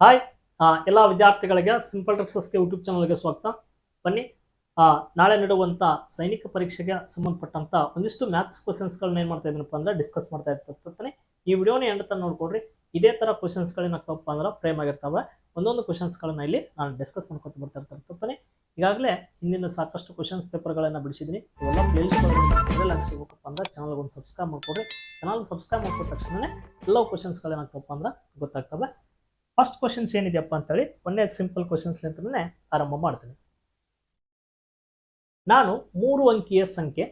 Hi ಎಲ್ಲ ವಿದ್ಯಾರ್ಥಿಗಳಿಗೆ simple ಟ್ರಿಕ್ಸಸ್ಗೆ YouTube ಚಾನಲ್ಗೆ ಸ್ವಾಗತ. ಬನ್ನಿ ನಾಳೆ ನಡೆಯುವಂಥ ಸೈನಿಕ ಪರೀಕ್ಷೆಗೆ ಸಂಬಂಧಪಟ್ಟಂಥ ಒಂದಿಷ್ಟು ಮ್ಯಾಥ್ಸ್ ಕ್ವಶನ್ಸ್ಗಳನ್ನ ಏನು ಮಾಡ್ತಾ ಇದ್ದೀನಪ್ಪ ಅಂದ್ರೆ ಡಿಸ್ಕಸ್ ಮಾಡ್ತಾ ಇರ್ತಾನೆ ಈ ವಿಡಿಯೋನ ಎಂಡ್ ನೋಡ್ಕೊಡ್ರಿ. ಇದೇ ಥರ ಕ್ವಶನ್ಸ್ಗಳೇನಾಗ್ತವಪ್ಪ ಅಂದ್ರೆ ಫ್ರೇಮ್ ಆಗಿರ್ತಾವೆ. ಒಂದೊಂದು ಕ್ವಶನ್ಸ್ಗಳನ್ನ ಇಲ್ಲಿ ನಾನು ಡಿಸ್ಕಸ್ ಮಾಡ್ಕೊತ ಬರ್ತಾ ಇರ್ತಿರ್ತಾನೆ ಈಗಾಗಲೇ ಹಿಂದಿನ ಸಾಕಷ್ಟು ಕ್ವಶನ್ಸ್ ಪೇಪರ್ಗಳನ್ನು ಬಿಡಿಸಿದ್ದೀನಿ. ಇವೆಲ್ಲ ಪ್ಲೇಲಿಸ್ಟ್ಗಳನ್ನು ಸಿಗಬೇಕಪ್ಪ ಅಂದ್ರೆ ಚಾನಲ್ಗೆ ಒಂದು ಸಬ್ಸ್ಕ್ರೈಬ್ ಮಾಡ್ಕೊಡ್ರಿ. ಚಾನಲ್ ಸಬ್ಸ್ಕ್ರೈಬ್ ಮಾಡ್ಕೊಂಡ ತಕ್ಷಣವೇ ಎಲ್ಲ ಕ್ವಶನ್ಸ್ಗಳೇನಾಗ್ತವಪ್ಪ ಅಂದ್ರೆ ಗೊತ್ತಾಗ್ತವೆ. ಫಸ್ಟ್ ಕ್ವಶನ್ಸ್ ಏನಿದೆಯಪ್ಪ ಅಂತೇಳಿ, ಒಂದೇ ಸಿಂಪಲ್ ಕ್ವಶನ್ಸ್ ಆರಂಭ ಮಾಡ್ತೀನಿ. ನಾನು ಮೂರು ಅಂಕಿಯ ಸಂಖ್ಯೆ,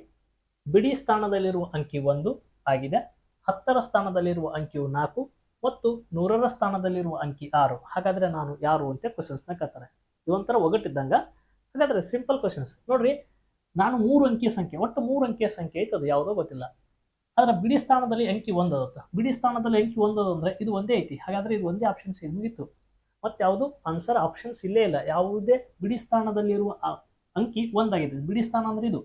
ಬಿಡಿ ಸ್ಥಾನದಲ್ಲಿರುವ ಅಂಕಿ ಒಂದು ಆಗಿದೆ, ಹತ್ತರ ಸ್ಥಾನದಲ್ಲಿರುವ ಅಂಕಿಯು ನಾಲ್ಕು ಮತ್ತು ನೂರರ ಸ್ಥಾನದಲ್ಲಿರುವ ಅಂಕಿ ಆರು. ಹಾಗಾದ್ರೆ ನಾನು ಯಾರು ಅಂತ ಕ್ವಶನ್ಸ್ನ ಕೇಳ್ತಾರೆ. ಇದೊಂಥರ ಒಗಟ್ಟಿದ್ದಂಗ. ಹಾಗಾದ್ರೆ ಸಿಂಪಲ್ ಕ್ವಶನ್ಸ್ ನೋಡ್ರಿ, ನಾನು ಮೂರು ಅಂಕಿಯ ಸಂಖ್ಯೆ, ಒಟ್ಟು ಮೂರು ಅಂಕಿಯ ಸಂಖ್ಯೆ ಐತೆ ಅದು ಯಾವುದೋ ಗೊತ್ತಿಲ್ಲ. ಆದ್ರೆ ಬಿಡಿ ಸ್ಥಾನದಲ್ಲಿ ಅಂಕಿ ಒಂದದತ್ತು. ಬಿಡಿ ಸ್ಥಾನದಲ್ಲಿ ಅಂಕಿ ಒಂದದು ಅಂದರೆ ಇದು ಒಂದೇ ಐತಿ. ಹಾಗಾದ್ರೆ ಇದು ಒಂದೇ ಆಪ್ಷನ್ಸ್ ಮುಗಿತು? ಮತ್ತು ಯಾವುದು? ಆನ್ಸರ್ ಆಪ್ಷನ್ಸ್ ಇಲ್ಲೇ ಇಲ್ಲ. ಯಾವುದೇ ಬಿಡಿ ಸ್ಥಾನದಲ್ಲಿರುವ ಅಂಕಿ ಒಂದಾಗಿದೆ. ಬಿಡಿ ಸ್ಥಾನ ಅಂದ್ರೆ ಇದು.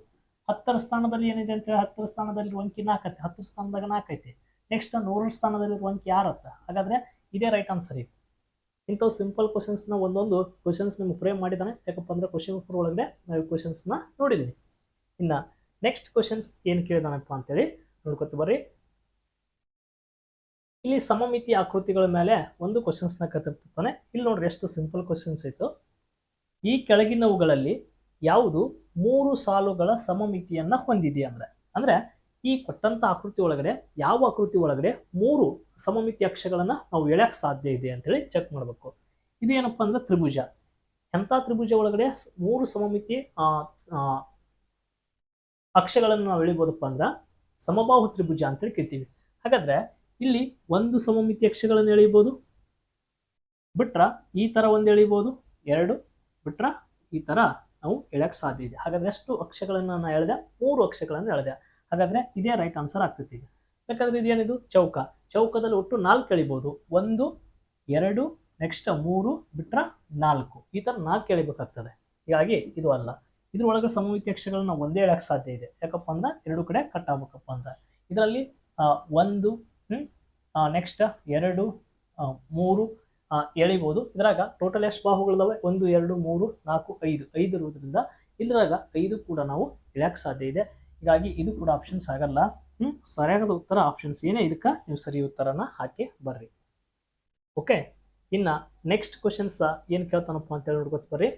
ಹತ್ತರ ಸ್ಥಾನದಲ್ಲಿ ಏನಿದೆ ಅಂತ ಹೇಳಿ ಹತ್ತರ ಸ್ಥಾನದಲ್ಲಿರುವ ಅಂಕಿ ನಾಲ್ಕೈತೆ ಹತ್ತರ ಸ್ಥಾನದಾಗ ನಾಲ್ಕೈತೆ ನೆಕ್ಸ್ಟ್ ನೂರರ ಸ್ಥಾನದಲ್ಲಿರುವ ಅಂಕಿ ಯಾರತ್ತ? ಹಾಗಾದ್ರೆ ಇದೇ ರೈಟ್ ಆನ್ಸರ್ ಈಗ. ಇಂಥವು ಸಿಂಪಲ್ ಕ್ವಶನ್ಸ್ನ ಒಂದೊಂದು ಕ್ವಶನ್ಸ್ ನಿಮ್ಗೆ ಫ್ರೇಮ್ ಮಾಡಿದ್ದಾನೆ. ಯಾಕಪ್ಪ ಅಂದ್ರೆ ಕ್ವಶನ್ ಪೇಪರ್ ಒಳಗಡೆ ನಾವು ಕ್ವಶನ್ಸ್ನ ನೋಡಿದ್ದೀನಿ ಇನ್ನು ನೆಕ್ಸ್ಟ್ ಕ್ವಶನ್ಸ್ ಏನು ಕೇಳಿದಾನಪ್ಪ ಅಂತೇಳಿ ನೋಡ್ಕೊತ ಬರ್ರಿ. ಇಲ್ಲಿ ಸಮಮಿತಿ ಆಕೃತಿಗಳ ಮೇಲೆ ಒಂದು ಕ್ವಶನ್ಸ್ನ ಕತ್ತಿರ್ತಾನೆ ಇಲ್ಲಿ ನೋಡ್ರಿ ಎಷ್ಟು ಸಿಂಪಲ್ ಕ್ವಶನ್ಸ್ ಇತ್ತು ಈ ಕೆಳಗಿನವುಗಳಲ್ಲಿ ಯಾವುದು ಮೂರು ಸಾಲುಗಳ ಸಮಮಿತಿಯನ್ನ ಹೊಂದಿದೆ ಅಂದ್ರೆ? ಅಂದ್ರೆ ಈ ಕೊಟ್ಟಂತ ಆಕೃತಿ ಒಳಗಡೆ, ಯಾವ ಆಕೃತಿ ಒಳಗಡೆ ಮೂರು ಸಮಮಿತಿ ಅಕ್ಷಗಳನ್ನ ನಾವು ಎಳೆಯಕ್ಕೆ ಸಾಧ್ಯ ಇದೆ ಅಂತೇಳಿ ಚೆಕ್ ಮಾಡಬೇಕು. ಇದು ಏನಪ್ಪಾ ಅಂದ್ರೆ ತ್ರಿಭುಜ. ಎಂಥ ತ್ರಿಭುಜ ಒಳಗಡೆ ಮೂರು ಸಮಮಿತಿ ಅಕ್ಷಗಳನ್ನು ನಾವು ಎಳಿಬೋದಪ್ಪ ಅಂದ್ರೆ ಸಮಬಾಹು ತ್ರಿಭುಜ ಅಂತೇಳಿ ಕರಿತೀವಿ. ಹಾಗಾದ್ರೆ ಇಲ್ಲಿ ಒಂದು ಸಮಮಿತಿ ಅಕ್ಷಗಳನ್ನು ಎಳಿಬೋದು ಬಿಟ್ರ ಈ ತರ ಒಂದು ಎಳಿಬೋದು ಎರಡು ಬಿಟ್ರ ಈ ತರ ನಾವು ಎಳೆಯಕ್ಕೆ ಸಾಧ್ಯ ಇದೆ. ಹಾಗಾದ್ರೆ ಎಷ್ಟು ಅಕ್ಷಗಳನ್ನು ನಾನು ಎಳೆದೆ, ಮೂರು ಅಕ್ಷಗಳನ್ನು ಎಳೆದೆ. ಹಾಗಾದ್ರೆ ಇದೇ ರೈಟ್ ಆನ್ಸರ್ ಆಗ್ತೈತಿ ಈಗ. ಯಾಕಂದ್ರೆ ಇದೇನಿದು? ಚೌಕ. ಚೌಕದಲ್ಲಿ ಒಟ್ಟು ನಾಲ್ಕು ಎಳಿಬೋದು ಒಂದು, ಎರಡು ನೆಕ್ಸ್ಟ್ ಮೂರು, ಬಿಟ್ರ ನಾಲ್ಕು. ಈ ತರ ನಾಲ್ಕು ಎಳಿಬೇಕಾಗ್ತದೆ. ಹೀಗಾಗಿ ಇದು ಅಲ್ಲ. ಇದ್ರೊಳಗೆ ಸಮಮಿತಿ ಅಕ್ಷರಗಳನ್ನ ಒಂದೇ ಹೇಳಕ್ಕೆ ಸಾಧ್ಯ ಇದೆ. ಯಾಕಪ್ಪ ಅಂದ್ರೆ ಎರಡು ಕಡೆ ಕಟ್ ಆಗ್ಬೇಕಪ್ಪ ಅಂತ ಇದರಲ್ಲಿ ಒಂದು ನೆಕ್ಸ್ಟ್ ಎರಡು ಮೂರು ಎಳಿಬೋದು. ಇದ್ರಾಗ ಟೋಟಲ್ ಎಷ್ಟು ಬಾಹುಗಳಿದಾವೆ? ಒಂದು, ಎರಡು, ಮೂರು, ನಾಲ್ಕು, ಐದು. ಐದು ಇರೋದ್ರಿಂದ ಇದ್ರಾಗ ಐದು ಕೂಡ ನಾವು ಎಳೆಯಕ್ಕೆ ಸಾಧ್ಯ ಇದೆ. ಹೀಗಾಗಿ ಇದು ಕೂಡ ಆಪ್ಷನ್ಸ್ ಆಗಲ್ಲ. ಹ್ಮ್ ಸರಿಯಾದ ಉತ್ತರ ಆಪ್ಷನ್ಸ್ ಏನೇ ಇದಕ್ಕೆ ನೀವು ಸರಿ ಉತ್ತರನ ಹಾಕಿ ಬರ್ರಿ. ಓಕೆ ಇನ್ನ ನೆಕ್ಸ್ಟ್ ಕ್ವಶನ್ಸ್ ಏನು ಕೇಳ್ತಾನಪ್ಪ ಅಂತೇಳಿ ನೋಡ್ಕೊತ ಬರ್ರಿ.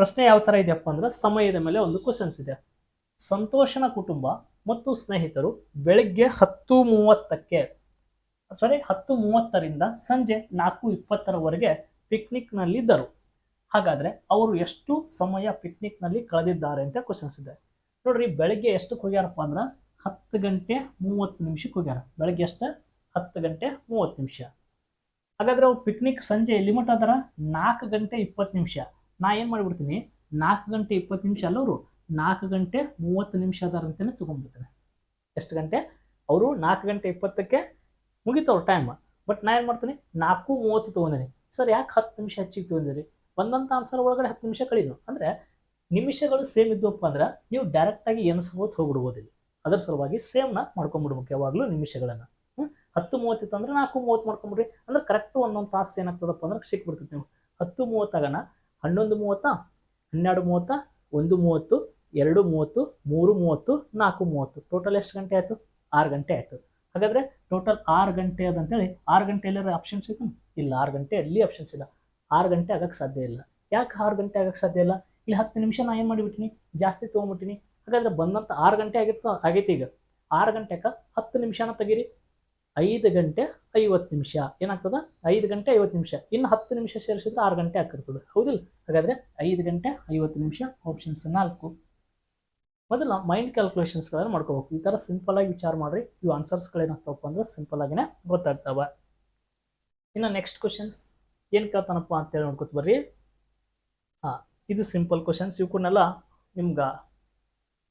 ಪ್ರಶ್ನೆ ಯಾವ ತರ ಇದೆಯಪ್ಪ ಅಂದ್ರೆ ಸಮಯದ ಮೇಲೆ ಒಂದು ಕ್ವಶನ್ಸ್ ಇದೆ. ಸಂತೋಷನ ಕುಟುಂಬ ಮತ್ತು ಸ್ನೇಹಿತರು ಬೆಳಗ್ಗೆ ಹತ್ತು ಮೂವತ್ತಕ್ಕೆ ಸಾರಿ ಹತ್ತು ಮೂವತ್ತರಿಂದ ಸಂಜೆ ನಾಲ್ಕು ಇಪ್ಪತ್ತರವರೆಗೆ ಪಿಕ್ನಿಕ್ನಲ್ಲಿದ್ದರು ಹಾಗಾದ್ರೆ ಅವರು ಎಷ್ಟು ಸಮಯ ಪಿಕ್ನಿಕ್ನಲ್ಲಿ ಕಳೆದಿದ್ದಾರೆ ಅಂತ ಕ್ವಶನ್ಸ್ ಇದೆ. ನೋಡ್ರಿ, ಬೆಳಗ್ಗೆ ಎಷ್ಟಕ್ಕೆ ಹೋಗ್ಯಾರಪ್ಪ ಅಂದ್ರೆ ಹತ್ತು ಗಂಟೆ ಮೂವತ್ತು ನಿಮಿಷಕ್ಕೆ ಹೋಗ್ಯಾರ. ಬೆಳಗ್ಗೆ ಎಷ್ಟು? ಹತ್ತು ಗಂಟೆ ಮೂವತ್ತು ನಿಮಿಷ. ಹಾಗಾದ್ರೆ ಅವ್ರು ಪಿಕ್ನಿಕ್ ಸಂಜೆ ಎಲ್ಲಿ ಮಟ್ಟ ಅದರ? ನಾಲ್ಕು ಗಂಟೆ ಇಪ್ಪತ್ತು ನಿಮಿಷ. ನಾ ಏನು ಮಾಡಿಬಿಡ್ತೀನಿ? ನಾಲ್ಕು ಗಂಟೆ ಇಪ್ಪತ್ತು ನಿಮಿಷ ಅಲ್ಲವರು ನಾಲ್ಕು ಗಂಟೆ ಮೂವತ್ತು ನಿಮಿಷ ಅದಾರ ಅಂತಲೇ ತೊಗೊಂಡ್ಬಿಡ್ತೀನಿ ಎಷ್ಟು ಗಂಟೆ? ಅವರು ನಾಲ್ಕು ಗಂಟೆ ಇಪ್ಪತ್ತಕ್ಕೆ ಮುಗಿತವ್ರು ಟೈಮ್ ಬಟ್ ನಾ ಏನು ಮಾಡ್ತೀನಿ? ನಾಲ್ಕು ಮೂವತ್ತು ತೊಗೊಂಡಿನಿ. ಸರ್, ಯಾಕೆ ಹತ್ತು ನಿಮಿಷ ಹೆಚ್ಚಿಗೆ ತೊಗೊಂಡಿರಿ? ಒಂದಂತ ಆನ್ಸರ್ ಒಳಗಡೆ ಹತ್ತು ನಿಮಿಷ ಕಳೀನು ಅಂದರೆ ನಿಮಿಷಗಳು ಸೇಮ್ ಇದ್ವಪ್ಪ ಅಂದ್ರೆ ನೀವು ಡೈರೆಕ್ಟಾಗಿ ಎನ್ಸೋತ್ ಹೋಗ್ಬಿಡ್ಬೋದು ಇಲ್ಲಿ. ಅದರ ಸಲುವಾಗಿ ಸೇಮ್ನ ಮಾಡ್ಕೊಂಡ್ಬಿಡ್ಬೇಕು ಯಾವಾಗಲೂ ನಿಮಿಷಗಳನ್ನು. ಹತ್ತು ಮೂವತ್ತಿತ್ತು ಅಂದ್ರೆ ನಾಲ್ಕು ಮೂವತ್ತು ಮಾಡ್ಕೊಂಬಿಡ್ರಿ. ಅಂದ್ರೆ ಕರೆಕ್ಟ್ ಒಂದೊಂದು ತಾಸು ಏನಾಗ್ತದಪ್ಪ ಅಂದ್ರೆ ಸಿಕ್ಬಿಡ್ತೈತೆ ನೀವು ಹತ್ತು ಮೂವತ್ತಾಗನ ಹನ್ನೊಂದು ಮೂವತ್ತ, ಹನ್ನೆರಡು ಮೂವತ್ತ, ಒಂದು ಮೂವತ್ತು, ಎರಡು ಮೂವತ್ತು, ಮೂರು ಮೂವತ್ತು, ನಾಲ್ಕು ಮೂವತ್ತು. ಟೋಟಲ್ ಎಷ್ಟು ಗಂಟೆ ಆಯಿತು? ಆರು ಗಂಟೆ ಆಯಿತು. ಹಾಗಾದ್ರೆ ಟೋಟಲ್ ಆರು ಗಂಟೆ ಅದಂತೇಳಿ ಆರು ಗಂಟೆ ಎಲ್ಲರ ಆಪ್ಷನ್ಸ್ ಇತ್ತು? ಇಲ್ಲ, ಆರು ಗಂಟೆ ಅಲ್ಲಿ ಆಪ್ಷನ್ಸ್ ಇಲ್ಲ. ಆರು ಗಂಟೆ ಆಗಕ್ಕೆ ಸಾಧ್ಯ ಇಲ್ಲ. ಯಾಕೆ ಆರು ಗಂಟೆ ಆಗಕ್ಕೆ ಸಾಧ್ಯ ಇಲ್ಲ? ಇಲ್ಲಿ ಹತ್ತು ನಿಮಿಷ ನಾ ಏನು ಮಾಡಿಬಿಟ್ಟಿನಿ? ಜಾಸ್ತಿ ತೊಗೊಂಬಿಟ್ಟಿನಿ. ಹಾಗಾದ್ರೆ ಬಂದಂಥ ಆರು ಗಂಟೆ ಆಗಿತ್ತು, ಆಗೈತೆ ಈಗ. ಆರು ಗಂಟೆಗೆ ಹತ್ತು ನಿಮಿಷನ ತೆಗೀರಿ. ಐದು ಗಂಟೆ ಐವತ್ತು ನಿಮಿಷ. ಏನಾಗ್ತದ? ಐದು ಗಂಟೆ ಐವತ್ತು ನಿಮಿಷ. ಇನ್ನು ಹತ್ತು ನಿಮಿಷ ಸೇರಿಸಿದ್ರೆ ಆರು ಗಂಟೆ ಆಗಿರ್ತದೆ ಹೌದಿಲ್ಲ? ಹಾಗಾದ್ರೆ ಐದು ಗಂಟೆ ಐವತ್ತು ನಿಮಿಷ ಆಪ್ಷನ್ಸ್ ನಾಲ್ಕು. ಮೊದಲ ಮೈಂಡ್ ಕ್ಯಾಲ್ಕುಲೇಷನ್ಸ್ಗಳನ್ನು ಮಾಡ್ಕೋಬೇಕು. ಈ ಥರ ಸಿಂಪಲ್ ಆಗಿ ವಿಚಾರ ಮಾಡ್ರಿ. ಇವು ಆನ್ಸರ್ಸ್ಗಳೇನಾಗ್ತಾವಪ್ಪ ಅಂದ್ರೆ ಸಿಂಪಲ್ ಆಗಿನೇ ಗೊತ್ತಾಗ್ತಾವ. ಇನ್ನು ನೆಕ್ಸ್ಟ್ ಕ್ವಶನ್ಸ್ ಏನು ಕೇಳ್ತಾನಪ್ಪ ಅಂತೇಳಿ ನೋಡ್ಕೊತ ಬರ್ರಿ. ಹಾಂ, ಇದು ಸಿಂಪಲ್ ಕ್ವಶನ್ಸ್ ಇವಕ್ಕನ್ನೆಲ್ಲ ನಿಮ್ಗೆ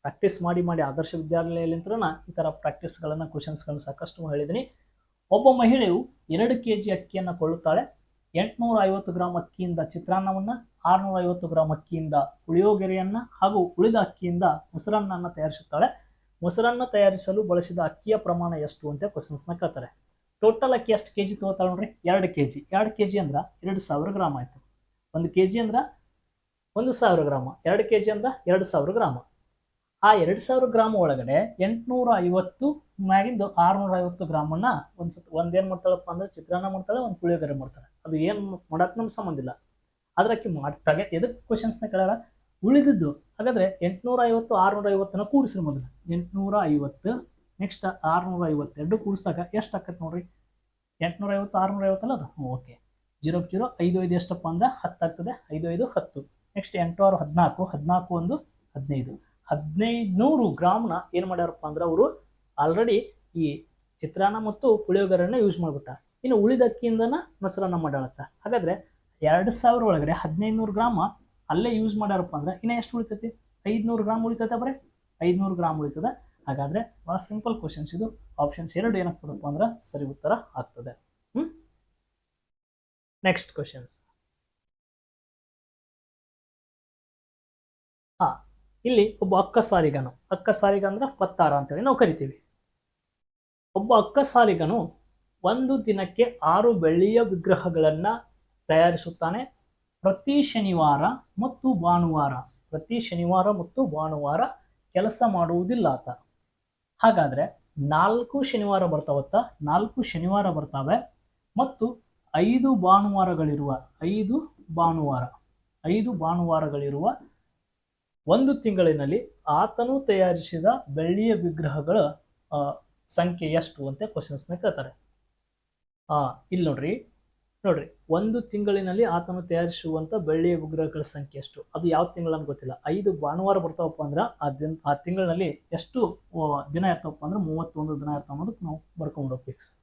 ಪ್ರಾಕ್ಟೀಸ್ ಮಾಡಿ ಮಾಡಿ ಆದರ್ಶ ವಿದ್ಯಾಲಯಲಿಂತ್ರನ ಈ ಥರ ಪ್ರಾಕ್ಟೀಸ್ಗಳನ್ನು ಕ್ವಶನ್ಸ್ಗಳನ್ನು ಸಾಕಷ್ಟು ಹೇಳಿದ್ದೀನಿ ಒಬ್ಬ ಮಹಿಳೆಯು ಎರಡು ಕೆ ಜಿ ಅಕ್ಕಿಯನ್ನು ಕೊಳ್ಳುತ್ತಾಳೆ. ಎಂಟುನೂರ ಐವತ್ತು ಗ್ರಾಮ್ ಅಕ್ಕಿಯಿಂದ ಚಿತ್ರಾನ್ನವನ್ನು ಆರುನೂರ ಐವತ್ತು ಗ್ರಾಮ್ ಅಕ್ಕಿಯಿಂದ ಪುಳಿಯೋಗರೆಯನ್ನು ಹಾಗೂ ಉಳಿದ ಅಕ್ಕಿಯಿಂದ ಮೊಸರನ್ನನ್ನು ತಯಾರಿಸುತ್ತಾಳೆ. ಮೊಸರನ್ನು ತಯಾರಿಸಲು ಬಳಸಿದ ಅಕ್ಕಿಯ ಪ್ರಮಾಣ ಎಷ್ಟು ಅಂತ ಕ್ವಶನ್ಸ್ನ ಕೇಳ್ತಾರೆ. ಟೋಟಲ್ ಅಕ್ಕಿ ಎಷ್ಟು ಕೆ ಜಿ ತೊಗೋತಾಳೆ ನೋಡ್ರಿ? ಎರಡು ಕೆ ಜಿ ಎರಡು ಕೆ ಜಿ ಅಂದ್ರೆ ಎರಡು ಸಾವಿರ ಗ್ರಾಮ್ ಆಯ್ತು. ಒಂದು ಕೆ ಜಿ ಅಂದ್ರೆ ಒಂದು ಸಾವಿರ ಗ್ರಾಮ. ಎರಡು ಕೆ ಜಿ ಅಂದ್ರೆ ಎರಡು ಸಾವಿರ ಗ್ರಾಮ. ಆ ಎರಡು ಸಾವಿರ ಗ್ರಾಮ್ ಒಳಗಡೆ ಎಂಟುನೂರ ಐವತ್ತು ಮ್ಯಾಗಿಂದು ಆರುನೂರ ಐವತ್ತು ಗ್ರಾಮನ್ನ ಒಂದು ಸತ್ ಒಂದೇನು ಮಾಡ್ತಾಳಪ್ಪ ಅಂದ್ರೆ ಚಿತ್ರಾನ್ನ ಮಾಡ್ತಾಳೆ, ಒಂದು ಪುಳಿಯೋಗರೆ ಮಾಡ್ತಾಳೆ. ಅದು ಏನು ಮಾಡಕ್ಕೆ ನಮ್ಗೆ ಸಂಬಂಧ ಇಲ್ಲ. ಆದ್ರೆ ಮಾಡ್ತಾಗ ಎದಕ್ಕೆ ಕ್ವಶನ್ಸ್ನ ಕೇಳಲ್ಲ ಉಳಿದಿದ್ದು, ಹಾಗಾದ್ರೆ ಎಂಟುನೂರ ಐವತ್ತು ಆರುನೂರ ಐವತ್ತನ್ನು ಕೂಡಿಸ್ರಿ ಮೊದಲು. ಎಂಟುನೂರ ಐವತ್ತು ನೆಕ್ಸ್ಟ್ ಆರುನೂರ ಐವತ್ತೆರಡು ಕೂಡಿಸಿದಾಗ ಎಷ್ಟು ಆಕತ್ತೆ ನೋಡ್ರಿ? ಎಂಟುನೂರ ಐವತ್ತು ಆರುನೂರ ಐವತ್ತಲ್ಲ ಅದು? ಓಕೆ. ಜೀರೋ ಜೀರೋ ಐದು ಐದು ಎಷ್ಟಪ್ಪ ಅಂದ್ರೆ ಹತ್ತು ಆಗ್ತದೆ. ಐದು ಐದು ಹತ್ತು. ನೆಕ್ಸ್ಟ್ ಎಂಟು ಆರು ಹದಿನಾಲ್ಕು. ಹದಿನಾಲ್ಕು ಒಂದು ಹದಿನೈದು. ಹದಿನೈದು ನೂರು ಗ್ರಾಮ್ನ ಏನು ಮಾಡ್ಯಾರಪ್ಪ ಅಂದ್ರೆ ಅವರು ಆಲ್ರೆಡಿ ಈ ಚಿತ್ರಾನ್ನ ಮತ್ತು ಪುಳಿಯೋಗರನ್ನ ಯೂಸ್ ಮಾಡ್ಬಿಟ್ಟ. ಇನ್ನು ಉಳಿದ ಅಕ್ಕಿಯಿಂದನ ಮೊಸರನ್ನ ಮಾಡಾಳತ್ತ ಹಾಗಾದ್ರೆ ಎರಡು ಸಾವಿರ ಒಳಗಡೆ ಹದಿನೈದು ನೂರು ಗ್ರಾಮ ಅಲ್ಲೇ ಯೂಸ್ ಮಾಡ್ಯಾರಪ್ಪ ಅಂದ್ರೆ ಇನ್ನು ಎಷ್ಟು ಉಳಿತೈತಿ? ಐದುನೂರು ಗ್ರಾಮ್ ಉಳಿತೈತೆ ಬರೀ? ಐದುನೂರು ಗ್ರಾಮ್ ಉಳಿತದೆ. ಹಾಗಾದ್ರೆ ಭಾಳ ಸಿಂಪಲ್ ಕ್ವಶನ್ಸ್ ಇದು. ಆಪ್ಷನ್ಸ್ ಎರಡು ಏನಾಗ್ತದಪ್ಪ ಅಂದ್ರೆ ಸರಿ ಉತ್ತರ ಆಗ್ತದೆ. ಹ್ಮ್? ನೆಕ್ಸ್ಟ್ ಕ್ವಶನ್ಸ್ ಇಲ್ಲಿ ಒಬ್ಬ ಅಕ್ಕ ಸಾಲಿಗನು ಅಕ್ಕ ಸಾಲಿಗ ಅಂದ್ರೆ ಪತ್ತಾರ ಅಂತೇಳಿ ನಾವು ಕರಿತೀವಿ. ಒಬ್ಬ ಅಕ್ಕ ಸಾಲಿಗನು ಒಂದು ದಿನಕ್ಕೆ ಆರು ಬೆಳ್ಳಿಯ ವಿಗ್ರಹಗಳನ್ನ ತಯಾರಿಸುತ್ತಾನೆ. ಪ್ರತಿ ಶನಿವಾರ ಮತ್ತು ಭಾನುವಾರ, ಪ್ರತಿ ಶನಿವಾರ ಮತ್ತು ಭಾನುವಾರ ಕೆಲಸ ಮಾಡುವುದಿಲ್ಲ ಆತ. ಹಾಗಾದ್ರೆ ನಾಲ್ಕು ಶನಿವಾರ ಬರ್ತಾವತ್ತ? ನಾಲ್ಕು ಶನಿವಾರ ಬರ್ತಾವೆ ಮತ್ತು ಐದು ಭಾನುವಾರಗಳಿರುವ, ಐದು ಭಾನುವಾರ, ಐದು ಭಾನುವಾರಗಳಿರುವ ಒಂದು ತಿಂಗಳಿನಲ್ಲಿ ಆತನು ತಯಾರಿಸಿದ ಬೆಳ್ಳಿಯ ವಿಗ್ರಹಗಳ ಸಂಖ್ಯೆ ಎಷ್ಟು ಅಂತ ಕ್ವಶನ್ಸ್ನ ಕೇಳ್ತಾರೆ. ಆ, ಇಲ್ಲಿ ನೋಡ್ರಿ ನೋಡ್ರಿ, ಒಂದು ತಿಂಗಳಿನಲ್ಲಿ ಆತನು ತಯಾರಿಸುವಂತ ಬೆಳ್ಳಿಯ ವಿಗ್ರಹಗಳ ಸಂಖ್ಯೆ ಎಷ್ಟು? ಅದು ಯಾವ ತಿಂಗಳ ಗೊತ್ತಿಲ್ಲ. ಐದು ಭಾನುವಾರ ಬರ್ತಾವಪ್ಪ ಅಂದ್ರೆ ಆ ದಿನ, ಆ ತಿಂಗಳಿನಲ್ಲಿ ಎಷ್ಟು ದಿನ ಇರ್ತಾವಪ್ಪ ಅಂದ್ರೆ ಮೂವತ್ತೊಂದು ದಿನ ಇರ್ತಾವ ಅನ್ನೋದಕ್ಕೆ ನಾವು ಬರ್ಕೊಂಡು ಫಿಕ್ಸ್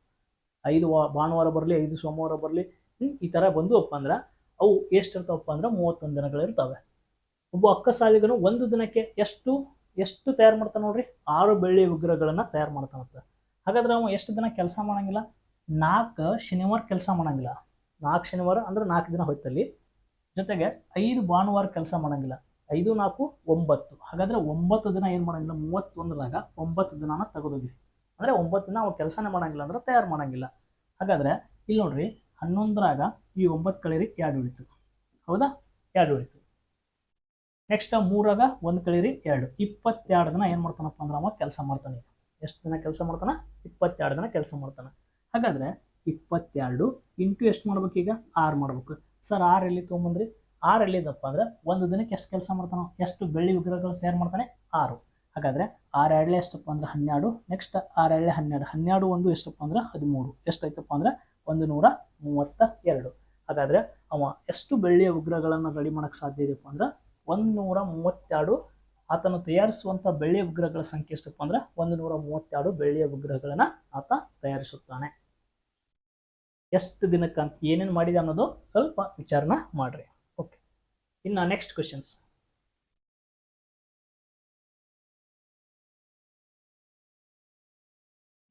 ಐದು ವಾ- ಭಾನುವಾರ ಬರಲಿ, ಐದು ಸೋಮವಾರ ಬರಲಿ ಈ ಥರ ಬಂದುವಪ್ಪ ಅಂದ್ರೆ ಅವು ಎಷ್ಟು ಇರ್ತಾವಪ್ಪ ಅಂದ್ರೆ ಮೂವತ್ತೊಂದು ದಿನಗಳಿರ್ತವೆ. ಒಬ್ಬ ಅಕ್ಕ ಸಾವಿಗನು ಒಂದು ದಿನಕ್ಕೆ ಎಷ್ಟು ಎಷ್ಟು ತಯಾರು ಮಾಡ್ತಾನೆ ನೋಡ್ರಿ? ಆರು ಬೆಳ್ಳಿ ವಿಗ್ರಹಗಳನ್ನ ತಯಾರು ಮಾಡ್ತಾನಂತ ಹಾಗಾದ್ರೆ ಅವ ಎಷ್ಟು ದಿನ ಕೆಲಸ ಮಾಡಂಗಿಲ್ಲ? ನಾಲ್ಕು ಶನಿವಾರ ಕೆಲಸ ಮಾಡಂಗಿಲ್ಲ. ನಾಲ್ಕು ಶನಿವಾರ ಅಂದ್ರೆ ನಾಲ್ಕು ದಿನ ಹೋಯ್ತಲ್ಲಿ ಜೊತೆಗೆ ಐದು ಭಾನುವಾರ ಕೆಲಸ ಮಾಡಂಗಿಲ್ಲ. ಐದು, ನಾಲ್ಕು, ಒಂಬತ್ತು. ಹಾಗಾದ್ರೆ ಒಂಬತ್ತು ದಿನ ಏನು ಮಾಡಂಗಿಲ್ಲ? ಮೂವತ್ತೊಂದರಾಗ ಒಂಬತ್ತು ದಿನನ ತೆಗೆದೋಗಿ. ಅಂದ್ರೆ ಒಂಬತ್ತು ದಿನ ಅವ ಕೆಲಸನೇ ಮಾಡಂಗಿಲ್ಲ ಅಂದ್ರೆ ತಯಾರು ಮಾಡಂಗಿಲ್ಲ. ಹಾಗಾದ್ರೆ ಇಲ್ಲಿ ನೋಡ್ರಿ ಹನ್ನೊಂದರಾಗ ಈ ಒಂಬತ್ತು ಕಳೀರಿ ಎರಡು ಉಳಿತು. ಹೌದಾ? ಎರಡು ಉಳಿತು. ನೆಕ್ಸ್ಟ್ ಮೂರಾಗ ಒಂದು ಕಳೀರಿ ಎರಡು. ಇಪ್ಪತ್ತೆರಡು ದಿನ ಏನು ಮಾಡ್ತಾನಪ್ಪ ಅಂದ್ರೆ ಅವ ಕೆಲಸ ಮಾಡ್ತಾನೆ. ಎಷ್ಟು ದಿನ ಕೆಲಸ ಮಾಡ್ತಾನೆ? ಇಪ್ಪತ್ತೆರಡು ದಿನ ಕೆಲಸ ಮಾಡ್ತಾನೆ. ಹಾಗಾದ್ರೆ ಇಪ್ಪತ್ತೆರಡು ಇಂಟು ಎಷ್ಟು ಮಾಡ್ಬೇಕು ಈಗ? ಆರು ಮಾಡ್ಬೇಕು. ಸರ್, ಆರು ಎಲ್ಲಿ ತೊಗೊಂಬಂದ್ರಿ? ಆರು ಎಲ್ಲಿದಪ್ಪ ಅಂದ್ರೆ ಒಂದು ದಿನಕ್ಕೆ ಎಷ್ಟು ಕೆಲಸ ಮಾಡ್ತಾನೆ, ಎಷ್ಟು ಬೆಳ್ಳಿ ವಿಗ್ರಹಗಳು ತಯಾರು ಮಾಡ್ತಾನೆ? ಆರು. ಹಾಗಾದ್ರೆ ಆರು ಎರಡಲೆ ಎಷ್ಟಪ್ಪ ಅಂದ್ರೆ ಹನ್ನೆರಡು. ನೆಕ್ಸ್ಟ್ ಆರು ಎರಡಲೆ ಹನ್ನೆರಡು. ಹನ್ನೆರಡು ಒಂದು ಎಷ್ಟಪ್ಪ ಅಂದ್ರೆ ಹದಿಮೂರು. ಎಷ್ಟಾಯ್ತಪ್ಪ ಅಂದ್ರೆ ಒಂದು ನೂರ ಮೂವತ್ತ ಎರಡು. ಹಾಗಾದ್ರೆ ಅವ ಎಷ್ಟು ಬೆಳ್ಳಿಯ ಉಗ್ರಗಳನ್ನು ರೆಡಿ ಮಾಡೋಕ್ಕೆ ಸಾಧ್ಯ ಇದೆಯಪ್ಪ ಅಂದ್ರೆ ಒಂದು ನೂರ ಮೂವತ್ತೆರಡು ಆತನು ತಯಾರಿಸುವಂಥ ಬೆಳ್ಳಿಯ ವಿಗ್ರಹಗಳ ಸಂಖ್ಯೆ ಎಷ್ಟಪ್ಪ ಅಂದ್ರೆ ಒಂದು ನೂರ ಮೂವತ್ತೆರಡು ಬೆಳ್ಳಿಯ ವಿಗ್ರಹಗಳನ್ನ ಆತ ತಯಾರಿಸುತ್ತಾನೆ. ಎಷ್ಟು ದಿನಕ್ಕೆ ಅಂತ ಏನೇನು ಮಾಡಿದೆ ಅನ್ನೋದು ಸ್ವಲ್ಪ ವಿಚಾರನ ಮಾಡ್ರಿ. ಓಕೆ ಇನ್ನು ನೆಕ್ಸ್ಟ್ ಕ್ವಶನ್ಸ್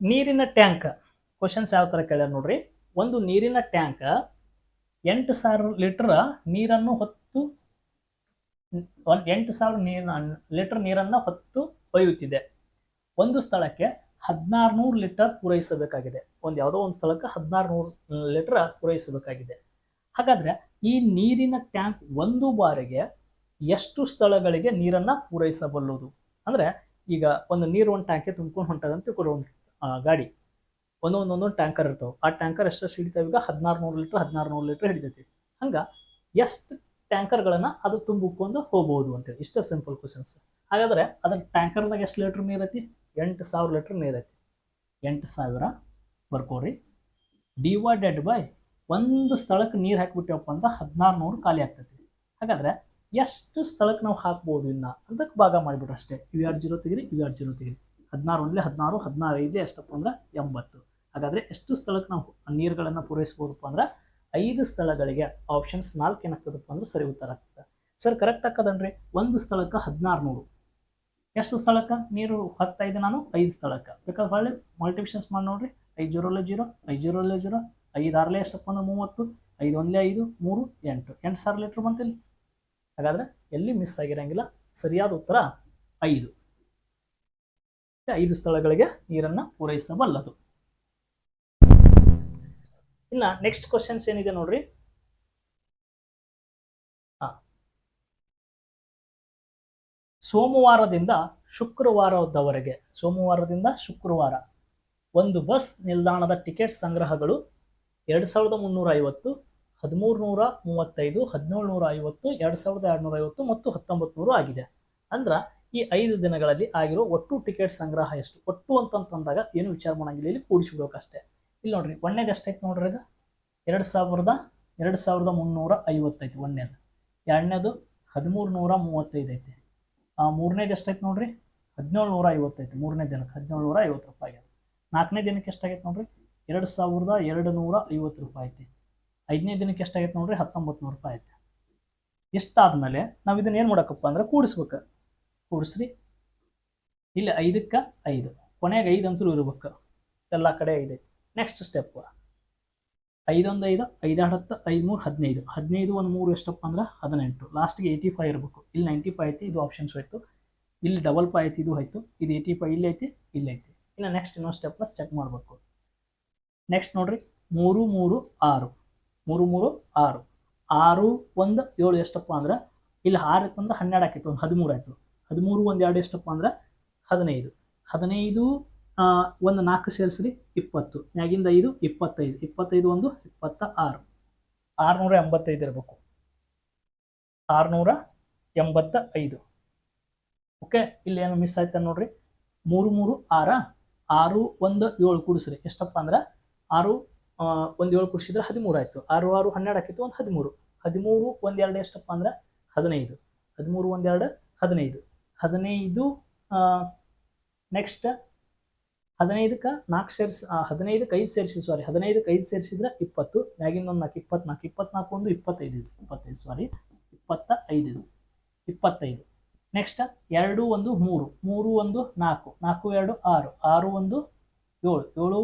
ನೀರಿನ ಟ್ಯಾಂಕ್. ಕ್ವಶನ್ಸ್ ಯಾವ ಥರ ಕೇಳ್ಯಾರ ನೋಡ್ರಿ. ಒಂದು ನೀರಿನ ಟ್ಯಾಂಕ್ ಎಂಟು ಸಾವಿರ ಲೀಟರ್ ನೀರನ್ನು ಹೊತ್ತು ಒಂದು ಎಂಟು ಸಾವಿರ ನೀರಿನ ಲೀಟರ್ ನೀರನ್ನು ಹೊತ್ತು ಒಯ್ಯುತ್ತಿದೆ. ಒಂದು ಸ್ಥಳಕ್ಕೆ ಹದಿನಾರು ನೂರು ಲೀಟರ್ ಪೂರೈಸಬೇಕಾಗಿದೆ. ಒಂದು ಯಾವುದೋ ಒಂದು ಸ್ಥಳಕ್ಕೆ ಹದಿನಾರು ನೂರು ಲೀಟರ್ ಪೂರೈಸಬೇಕಾಗಿದೆ. ಹಾಗಾದ್ರೆ ಈ ನೀರಿನ ಟ್ಯಾಂಕ್ ಒಂದು ಬಾರಿಗೆ ಎಷ್ಟು ಸ್ಥಳಗಳಿಗೆ ನೀರನ್ನ ಪೂರೈಸಬಲ್ಲುದು? ಅಂದ್ರೆ ಈಗ ಒಂದು ನೀರು ಒಂದು ಟ್ಯಾಂಕೆ ತುಂಬ್ಕೊಂಡು ಹೊಂಟದಂತ ಕೊಡೋ ಗಾಡಿ. ಒಂದೊಂದು ಒಂದೊಂದು ಟ್ಯಾಂಕರ್ ಇರ್ತಾವೆ. ಆ ಟ್ಯಾಂಕರ್ ಎಷ್ಟೆಷ್ಟು ಹಿಡಿತಾವೆ ಈಗ? ಹದಿನಾರು ನೂರು ಲೀಟ್ರ್ ಹದಿನಾರು ನೂರು ಲೀಟ್ರ್ ಹಿಡಿತೈತಿ. ಹಂಗೆ ಎಷ್ಟು ಟ್ಯಾಂಕರ್ಗಳನ್ನು ಅದು ತುಂಬಿಕೊಂಡು ಹೋಗ್ಬೋದು ಅಂತೇಳಿ. ಇಷ್ಟ ಸಿಂಪಲ್ ಕ್ವಶನ್ಸ್ ಹಾಗಾದ್ರೆ ಅದರ ಟ್ಯಾಂಕರ್ದಾಗ ಎಷ್ಟು ಲೀಟ್ರ್ ನೀರೈತಿ? ಎಂಟು ಸಾವಿರ ಲೀಟ್ರ್ ನೀರೈತಿ. ಎಂಟು ಸಾವಿರ ಬರ್ಕೋರಿ ಡಿವೈಡೆಡ್ ಬೈ ಒಂದು ಸ್ಥಳಕ್ಕೆ ನೀರು ಹಾಕಿಬಿಟ್ಟೆವಪ್ಪ ಅಂದ್ರೆ ಹದಿನಾರು ನೂರು ಖಾಲಿ ಆಗ್ತೈತಿ. ಹಾಗಾದ್ರೆ ಎಷ್ಟು ಸ್ಥಳಕ್ಕೆ ನಾವು ಹಾಕ್ಬೋದು ಇನ್ನ? ಅದಕ್ಕೆ ಭಾಗ ಮಾಡಿಬಿಟ್ರೆ ಅಷ್ಟೇ. ಇವೆರಡು ಜೀರೋ ತೆಗಿರಿ ಇವೆರಡು ಜೀರೋ ತೆಗಿರಿ. ಹದಿನಾರು ಒಂದಲೇ ಹದಿನಾರು ಹದಿನಾರು ಎಷ್ಟಪ್ಪ ಅಂದ್ರೆ ಎಂಬತ್ತು. ಹಾಗಾದ್ರೆ ಎಷ್ಟು ಸ್ಥಳಕ್ಕೆ ನಾವು ನೀರುಗಳನ್ನು ಪೂರೈಸ್ಬೋದಪ್ಪ ಅಂದ್ರೆ ಐದು ಸ್ಥಳಗಳಿಗೆ ಆಪ್ಷನ್ಸ್ ನಾಲ್ಕು ಏನಾಗ್ತದಪ್ಪ ಅಂದ್ರೆ ಸರಿ ಉತ್ತರ ಆಗ್ತದೆ. ಸರ್ ಕರೆಕ್ಟ್ ಹಾಕದನ್ರಿ ಒಂದು ಸ್ಥಳಕ್ಕೆ ಹದಿನಾರು ನೂರು ಎಷ್ಟು ಸ್ಥಳಕ್ಕೆ? ನೀರು ಹತ್ತೈದು ನಾನು ಐದು ಸ್ಥಳಕ್ಕೆ. ಬೇಕಾದ್ರೆ ಹೊಳ್ಳಿ ಮಲ್ಟಿಪ್ಷನ್ಸ್ ಮಾಡಿ ನೋಡ್ರಿ. ಐದು ಜೀರೋಲೆ ಜೀರೋ, ಐದು ಜೀರೋಲೆ ಜೀರೋ ಐದು ಆರಲೆ ಎಷ್ಟಪ್ಪ ಅಂದ್ರೆ ಮೂವತ್ತು ಐದು ಒಂದಲೇ ಐದು, ಮೂರು, ಎಂಟು. ಎಂಟು ಸಾವಿರ ಲೀಟ್ರ್ ಬಂತಿಲ್ಲ. ಹಾಗಾದ್ರೆ ಎಲ್ಲಿ ಮಿಸ್ ಆಗಿರಂಗಿಲ್ಲ? ಸರಿಯಾದ ಉತ್ತರ ಐದು. ಐದು ಸ್ಥಳಗಳಿಗೆ ನೀರನ್ನು ಪೂರೈಸಬಲ್ಲದು. ಇನ್ನ ನೆಕ್ಸ್ಟ್ ಕ್ವಶನ್ಸ್ ಏನಿದೆ ನೋಡ್ರಿ. ಸೋಮವಾರದಿಂದ ಶುಕ್ರವಾರದವರೆಗೆ, ಸೋಮವಾರದಿಂದ ಶುಕ್ರವಾರ ಒಂದು ಬಸ್ ನಿಲ್ದಾಣದ ಟಿಕೆಟ್ ಸಂಗ್ರಹಗಳು ಎರಡು ಸಾವಿರದ ಮುನ್ನೂರ ಐವತ್ತು, ಹದಿಮೂರು ನೂರ ಮೂವತ್ತೈದು, ಹದಿನೇಳು ನೂರ ಐವತ್ತು, ಎರಡು ಸಾವಿರದ ಎರಡುನೂರ ಐವತ್ತು ಮತ್ತು ಹತ್ತೊಂಬತ್ತು ನೂರು ಆಗಿದೆ. ಅಂದ್ರೆ ಈ ಐದು ದಿನಗಳಲ್ಲಿ ಆಗಿರೋ ಒಟ್ಟು ಟಿಕೆಟ್ ಸಂಗ್ರಹ ಎಷ್ಟು? ಒಟ್ಟು ಅಂತಂತಂದಾಗ ಏನು ವಿಚಾರ ಮಾಡಂಗಿಲ್ಲ, ಇಲ್ಲಿ ಕೂಡಿಸ್ಬಿಡೋಕಷ್ಟೇ ಇಲ್ಲಿ ನೋಡ್ರಿ, ಒಂದೇದು ಎಷ್ಟೈತೆ ನೋಡ್ರಿ ಇದು? ಎರಡು ಸಾವಿರದ ಎರಡು ಸಾವಿರದ ಮುನ್ನೂರ ಐವತ್ತೈತಿ ಒಂದನೇದು ಎರಡನೇದು ಹದಿಮೂರು ನೂರ ಮೂವತ್ತೈದು ಐತಿ. ಮೂರನೇದು ಎಷ್ಟೈತೆ ನೋಡ್ರಿ? ಹದಿನೇಳು ನೂರ ಐವತ್ತೈತಿ ಮೂರನೇ ದಿನಕ್ಕೆ ಹದಿನೇಳು ನೂರ ಐವತ್ತು ರೂಪಾಯಿ ಆಗ್ಯದ ನಾಲ್ಕನೇ ದಿನಕ್ಕೆ ಎಷ್ಟಾಗೈತೆ ನೋಡ್ರಿ? ಎರಡು ಸಾವಿರದ ಎರಡು ನೂರ ಐವತ್ತು ರೂಪಾಯಿ ಐತಿ. ಐದನೇ ದಿನಕ್ಕೆ ಎಷ್ಟಾಗೈತೆ ನೋಡ್ರಿ? ಹತ್ತೊಂಬತ್ತು ನೂರು ರೂಪಾಯಿ ಐತಿ. ಇಷ್ಟಾದ್ಮೇಲೆ ನಾವು ಇದನ್ನ ಏನು ಮಾಡಕಪ್ಪ ಅಂದ್ರೆ ಕೂಡಿಸ್ಬೇಕು. ಕೂಡಿಸ್ರಿ. ಇಲ್ಲಿ ಐದಕ್ಕೆ ಐದು ಕೊನೆಗೆ ಐದು ಅಂತೂ ಇರ್ಬೇಕು. ಎಲ್ಲ ಕಡೆ ಐದು ನೆಕ್ಸ್ಟ್ ಸ್ಟೆಪ್ ಐದೊಂದು ಐದು ಐದೆರಡು ಹತ್ತು ಐದು ಮೂರು ಹದಿನೈದು. ಹದಿನೈದು ಒಂದು ಮೂರು ಎಷ್ಟಪ್ಪ ಅಂದ್ರೆ ಹದಿನೆಂಟು. ಲಾಸ್ಟ್ಗೆ ಏಯ್ಟಿ ಫೈವ್ ಇರಬೇಕು. ಇಲ್ಲಿ ನೈಂಟಿ ಫೈವ್ ಐತಿ, ಇದು ಆಪ್ಷನ್ಸ್ ಹೋಯ್ತು. ಇಲ್ಲಿ ಡಬಲ್ ಫೈ ಐತಿ, ಇದು ಹೋಯ್ತು. ಇದು ಏಯ್ಟಿ ಫೈವ್ ಇಲ್ಲಿ ಐತಿ, ಇಲ್ಲಿ ನೆಕ್ಸ್ಟ್ ಇನ್ನೊಂದು ಸ್ಟೆಪ್ನ ಚೆಕ್ ಮಾಡಬೇಕು. ನೆಕ್ಸ್ಟ್ ನೋಡ್ರಿ. ಮೂರು ಮೂರು, ಆರು. ಮೂರು ಮೂರು, ಆರು. ಆರು, ಒಂದು, ಏಳು ಎಷ್ಟಪ್ಪ ಅಂದ್ರೆ ಇಲ್ಲಿ ಆರು ಇತ್ತು ಅಂದ್ರೆ ಹನ್ನೆರಡು ಆಕಿತ್ತು ಒಂದು ಹದಿಮೂರು ಆಯಿತು. ಹದಿಮೂರು, ಒಂದು ಎರಡು ಎಷ್ಟಪ್ಪ ಅಂದ್ರೆ ಹದಿನೈದು. ಹದಿನೈದು ಒಂದು ನಾಲ್ಕು ಸೇರಿಸ್ರಿ, ಇಪ್ಪತ್ತು. ಮ್ಯಾಗಿಂದ ಐದು, ಇಪ್ಪತ್ತೈದು. ಇಪ್ಪತ್ತೈದು ಒಂದು ಇಪ್ಪತ್ತ ಆರು ಆರುನೂರ ಎಂಬತ್ತೈದು ಇರಬೇಕು. ಆರುನೂರ ಎಂಬತ್ತ ಐದು ಓಕೆ ಇಲ್ಲಿ ಏನು ಮಿಸ್ ಆಯ್ತಾ ನೋಡ್ರಿ. ಮೂರು ಮೂರು, ಆರ, ಆರು, ಒಂದು, ಏಳು ಕೂಡಿಸ್ರಿ. ಎಷ್ಟಪ್ಪ ಅಂದ್ರೆ, ಆರು ಒಂದು, ಏಳು ಕೂಡಿಸಿದ್ರೆ ಹದಿಮೂರು ಆಯಿತು. ಆರು ಆರು, ಹನ್ನೆರಡು ಹಾಕಿತ್ತು ಒಂದು ಹದಿಮೂರು. ಹದಿಮೂರು, ಒಂದು, ಎರಡು ಎಷ್ಟಪ್ಪ ಅಂದ್ರೆ, ಹದಿನೈದು. ಹದಿಮೂರು, ಒಂದು, ಎರಡು, ಹದಿನೈದು. ಹದಿನೈದು ನೆಕ್ಸ್ಟ್ ಹದಿನೈದಕ್ಕೆ ನಾಲ್ಕು ಸೇರಿಸಿ ಹದಿನೈದಕ್ಕೆ ಐದು ಸೇರಿಸಿ ಸಾರಿ ಹದಿನೈದಕ್ಕೆ ಐದು ಸೇರಿಸಿದ್ರೆ ಇಪ್ಪತ್ತು, ಮ್ಯಾಗಿಂದ ಒಂದು ನಾಲ್ಕು, ಇಪ್ಪತ್ನಾಲ್ಕು ಇಪ್ಪತ್ನಾಲ್ಕು ಒಂದು, ಇಪ್ಪತ್ತೈದು ಇದು, ಇಪ್ಪತ್ತೈದು ಸಾರಿ ಇಪ್ಪತ್ತ ಐದು ಇದು, ಇಪ್ಪತ್ತೈದು. ನೆಕ್ಸ್ಟ್ ಎರಡು, ಒಂದು, ಮೂರು ಮೂರು, ಒಂದು, ನಾಲ್ಕು ನಾಲ್ಕು, ಎರಡು, ಆರು ಆರು, ಒಂದು, ಏಳು ಏಳು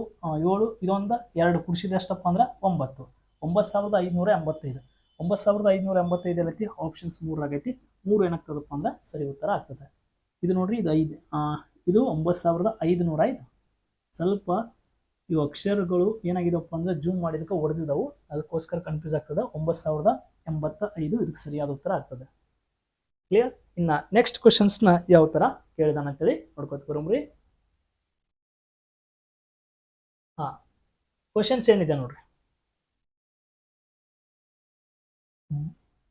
ಏಳು, ಇದೊಂದು ಎರಡು ಕುಡಿಸಿದ್ರೆ ಎಷ್ಟಪ್ಪ ಅಂದ್ರೆ ಒಂಬತ್ತು. ಒಂಬತ್ತು ಸಾವಿರದ ಐದುನೂರ ಎಂಬತ್ತೈದು. ಒಂಬತ್ತು ಸಾವಿರದ ಐದುನೂರ ಎಂಬತ್ತೈದು ಏನೈತಿ ಆಪ್ಷನ್ಸ್ ಮೂರು ಆಗೈತಿ. ಮೂರು ಏನಾಗ್ತದಪ್ಪ ಅಂದ್ರೆ ಸರಿ ಉತ್ತರ ಆಗ್ತದೆ. ಇದು ನೋಡ್ರಿ, ಇದು ಐದು ಇದು ಒಂಬತ್ತು ಸಾವಿರದ ಐದುನೂರ ಐದು. ಸ್ವಲ್ಪ ಇವು ಅಕ್ಷರಗಳು ಏನಾಗಿದವಪ್ಪ ಅಂದ್ರೆ ಜೂಮ್ ಮಾಡಿದಕ್ಕೆ ಹೊಡೆದಿದ್ದವು ಅದಕ್ಕೋಸ್ಕರ ಕನ್ಫ್ಯೂಸ್ ಆಗ್ತದೆ. ಒಂಬತ್ತು ಸಾವಿರದ ಎಂಬತ್ತ ಐದು ಇದಕ್ಕೆ ಸರಿಯಾದ ಉತ್ತರ ಆಗ್ತದೆ. ಕ್ಲಿಯರ್ ಇನ್ನು ನೆಕ್ಸ್ಟ್ ಕ್ವಶನ್ಸ್ನ ಯಾವ ಥರ ಅಂತ ಹೇಳಿ ನೋಡ್ಕೊತ ಬರೋಮ್ರಿ. ಹಾಂ ಕ್ವಶನ್ಸ್ ಏನಿದೆ ನೋಡ್ರಿ?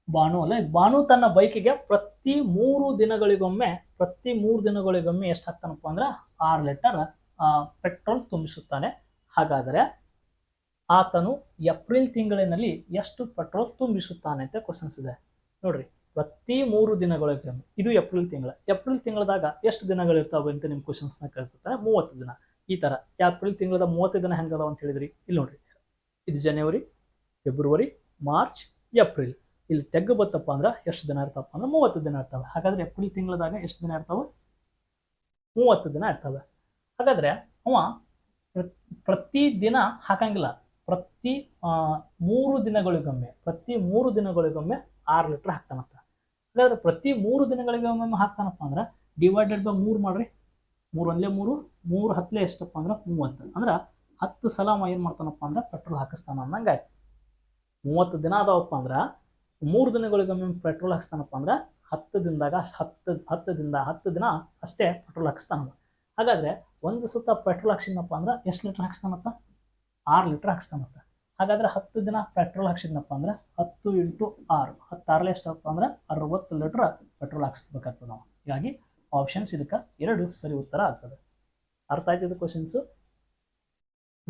ಬಾನು ಅಲ್ಲ ಬಾನು ತನ್ನ ಬೈಕಿಗೆ ಪ್ರತಿ ಮೂರು ದಿನಗಳಿಗೊಮ್ಮೆ, ಪ್ರತಿ ಮೂರು ದಿನಗಳಿಗೊಮ್ಮೆ ಎಷ್ಟು ಹಾಕ್ತಾನಪ್ಪ ಅಂದ್ರೆ ಆರು ಲೀಟರ್ ಪೆಟ್ರೋಲ್ ತುಂಬಿಸುತ್ತಾನೆ. ಹಾಗಾದರೆ ಆತನು ಏಪ್ರಿಲ್ ತಿಂಗಳಿನಲ್ಲಿ ಎಷ್ಟು ಪೆಟ್ರೋಲ್ ತುಂಬಿಸುತ್ತಾನೆ ಅಂತ ಕ್ವಶನ್ಸ್ ಇದೆ. ನೋಡ್ರಿ, ಪ್ರತಿ ಮೂರು ದಿನಗಳಿಗೆ, ಇದು ಏಪ್ರಿಲ್ ತಿಂಗಳ. ಏಪ್ರಿಲ್ ತಿಂಗಳದಾಗ ಎಷ್ಟು ದಿನಗಳಿರ್ತಾವೆ ಅಂತ ನಿಮ್ಮ ಕ್ವಶನ್ಸ್ನ ಕೇಳ್ತಿರ್ತಾರೆ. ಮೂವತ್ತು ದಿನ. ಈ ಥರ, ಏಪ್ರಿಲ್ ತಿಂಗಳದ ಮೂವತ್ತು ದಿನ ಹೆಂಗದ ಅಂತ ಹೇಳಿದ್ರಿ? ಇಲ್ಲಿ ನೋಡ್ರಿ. ಇದು ಜನವರಿ ಫೆಬ್ರವರಿ ಮಾರ್ಚ್ ಏಪ್ರಿಲ್ ಇಲ್ಲಿ ತೆಗ್ಗು ಬತ್ತಪ್ಪ ಅಂದ್ರೆ ಎಷ್ಟು ದಿನ ಇರ್ತಾವಪ್ಪ ಅಂದ್ರೆ ಮೂವತ್ತು ದಿನ ಇರ್ತಾವೆ. ಹಾಗಾದ್ರೆ ಏಪ್ರಿಲ್ ತಿಂಗಳದಾಗ ಎಷ್ಟು ದಿನ ಇರ್ತಾವೆ? ಮೂವತ್ತು ದಿನ ಇರ್ತವೆ. ಹಾಗಾದ್ರೆ ಅವ ಪ್ರ- ಪ್ರತಿ ದಿನ ಹಾಕಂಗಿಲ್ಲ. ಪ್ರತಿ ಮೂರು ದಿನಗಳಿಗೊಮ್ಮೆ, ಪ್ರತಿ ಮೂರು ದಿನಗಳಿಗೊಮ್ಮೆ ಆರು ಲೀಟ್ರ್ ಹಾಕ್ತಾನಂತ. ಹಾಗಾದ್ರೆ ಪ್ರತಿ ಮೂರು ದಿನಗಳಿಗೊಮ್ಮೆ ಹಾಕ್ತಾನಪ್ಪ ಅಂದ್ರೆ ಡಿವೈಡೆಡ್ ಬೈ ಮೂರು ಮಾಡ್ರಿ. ಮೂರು ಒಂದ್ಲೆ ಮೂರು ಮೂರು ಹತ್ತಲೇ ಎಷ್ಟಪ್ಪ ಅಂದ್ರೆ ಮೂವತ್ತು. ಅಂದ್ರೆ ಹತ್ತು ಸಲ ಏನು ಮಾಡ್ತಾನಪ್ಪ ಅಂದ್ರೆ ಪೆಟ್ರೋಲ್ ಹಾಕಿಸ್ತಾನ ಅನ್ನಂಗೆ ಆಯ್ತು ಮೂವತ್ತು ದಿನ ಅದಾವಪ್ಪ ಅಂದ್ರೆ ಮೂರು ದಿನಗಳಿಗೊಮ್ಮೆ ಪೆಟ್ರೋಲ್ ಹಾಕಿಸ್ತಾನಪ್ಪ ಅಂದ್ರೆ ಹತ್ತು ದಿನದಾಗ ಹತ್ತು ಹತ್ತು ದಿನದ ಹತ್ತು ದಿನ ಅಷ್ಟೇ ಪೆಟ್ರೋಲ್ ಹಾಕಿಸ್ತಾನ ಹಾಗಾದ್ರೆ ಒಂದು ಸುತ್ತ ಪೆಟ್ರೋಲ್ ಹಾಕ್ಸಿದ್ನಪ್ಪ ಅಂದ್ರೆ ಎಷ್ಟು ಲೀಟ್ರ್ ಹಾಕ್ಸ್ತಾನಪ್ಪ? ಆರು ಲೀಟ್ರ್ ಹಾಕ್ಸ್ತಾನಂತ ಹಾಗಾದ್ರೆ ಹತ್ತು ದಿನ ಪೆಟ್ರೋಲ್ ಹಾಕ್ಸಿದ್ನಪ್ಪ ಅಂದ್ರೆ ಹತ್ತು ಇಂಟು ಆರು. ಹತ್ತಾರಲೆ ಎಷ್ಟಪ್ಪ ಅಂದ್ರೆ ಅರವತ್ತು ಲೀಟ್ರ್ ಪೆಟ್ರೋಲ್ ಹಾಕ್ಸ್ಬೇಕಾಗ್ತದೆ ನಾವು. ಹೀಗಾಗಿ ಆಪ್ಷನ್ಸ್ ಇದಕ್ಕೆ ಎರಡು ಸರಿ ಉತ್ತರ ಆಗ್ತದೆ. ಅರ್ಥ ಆಯ್ತದ ಕ್ವಶನ್ಸು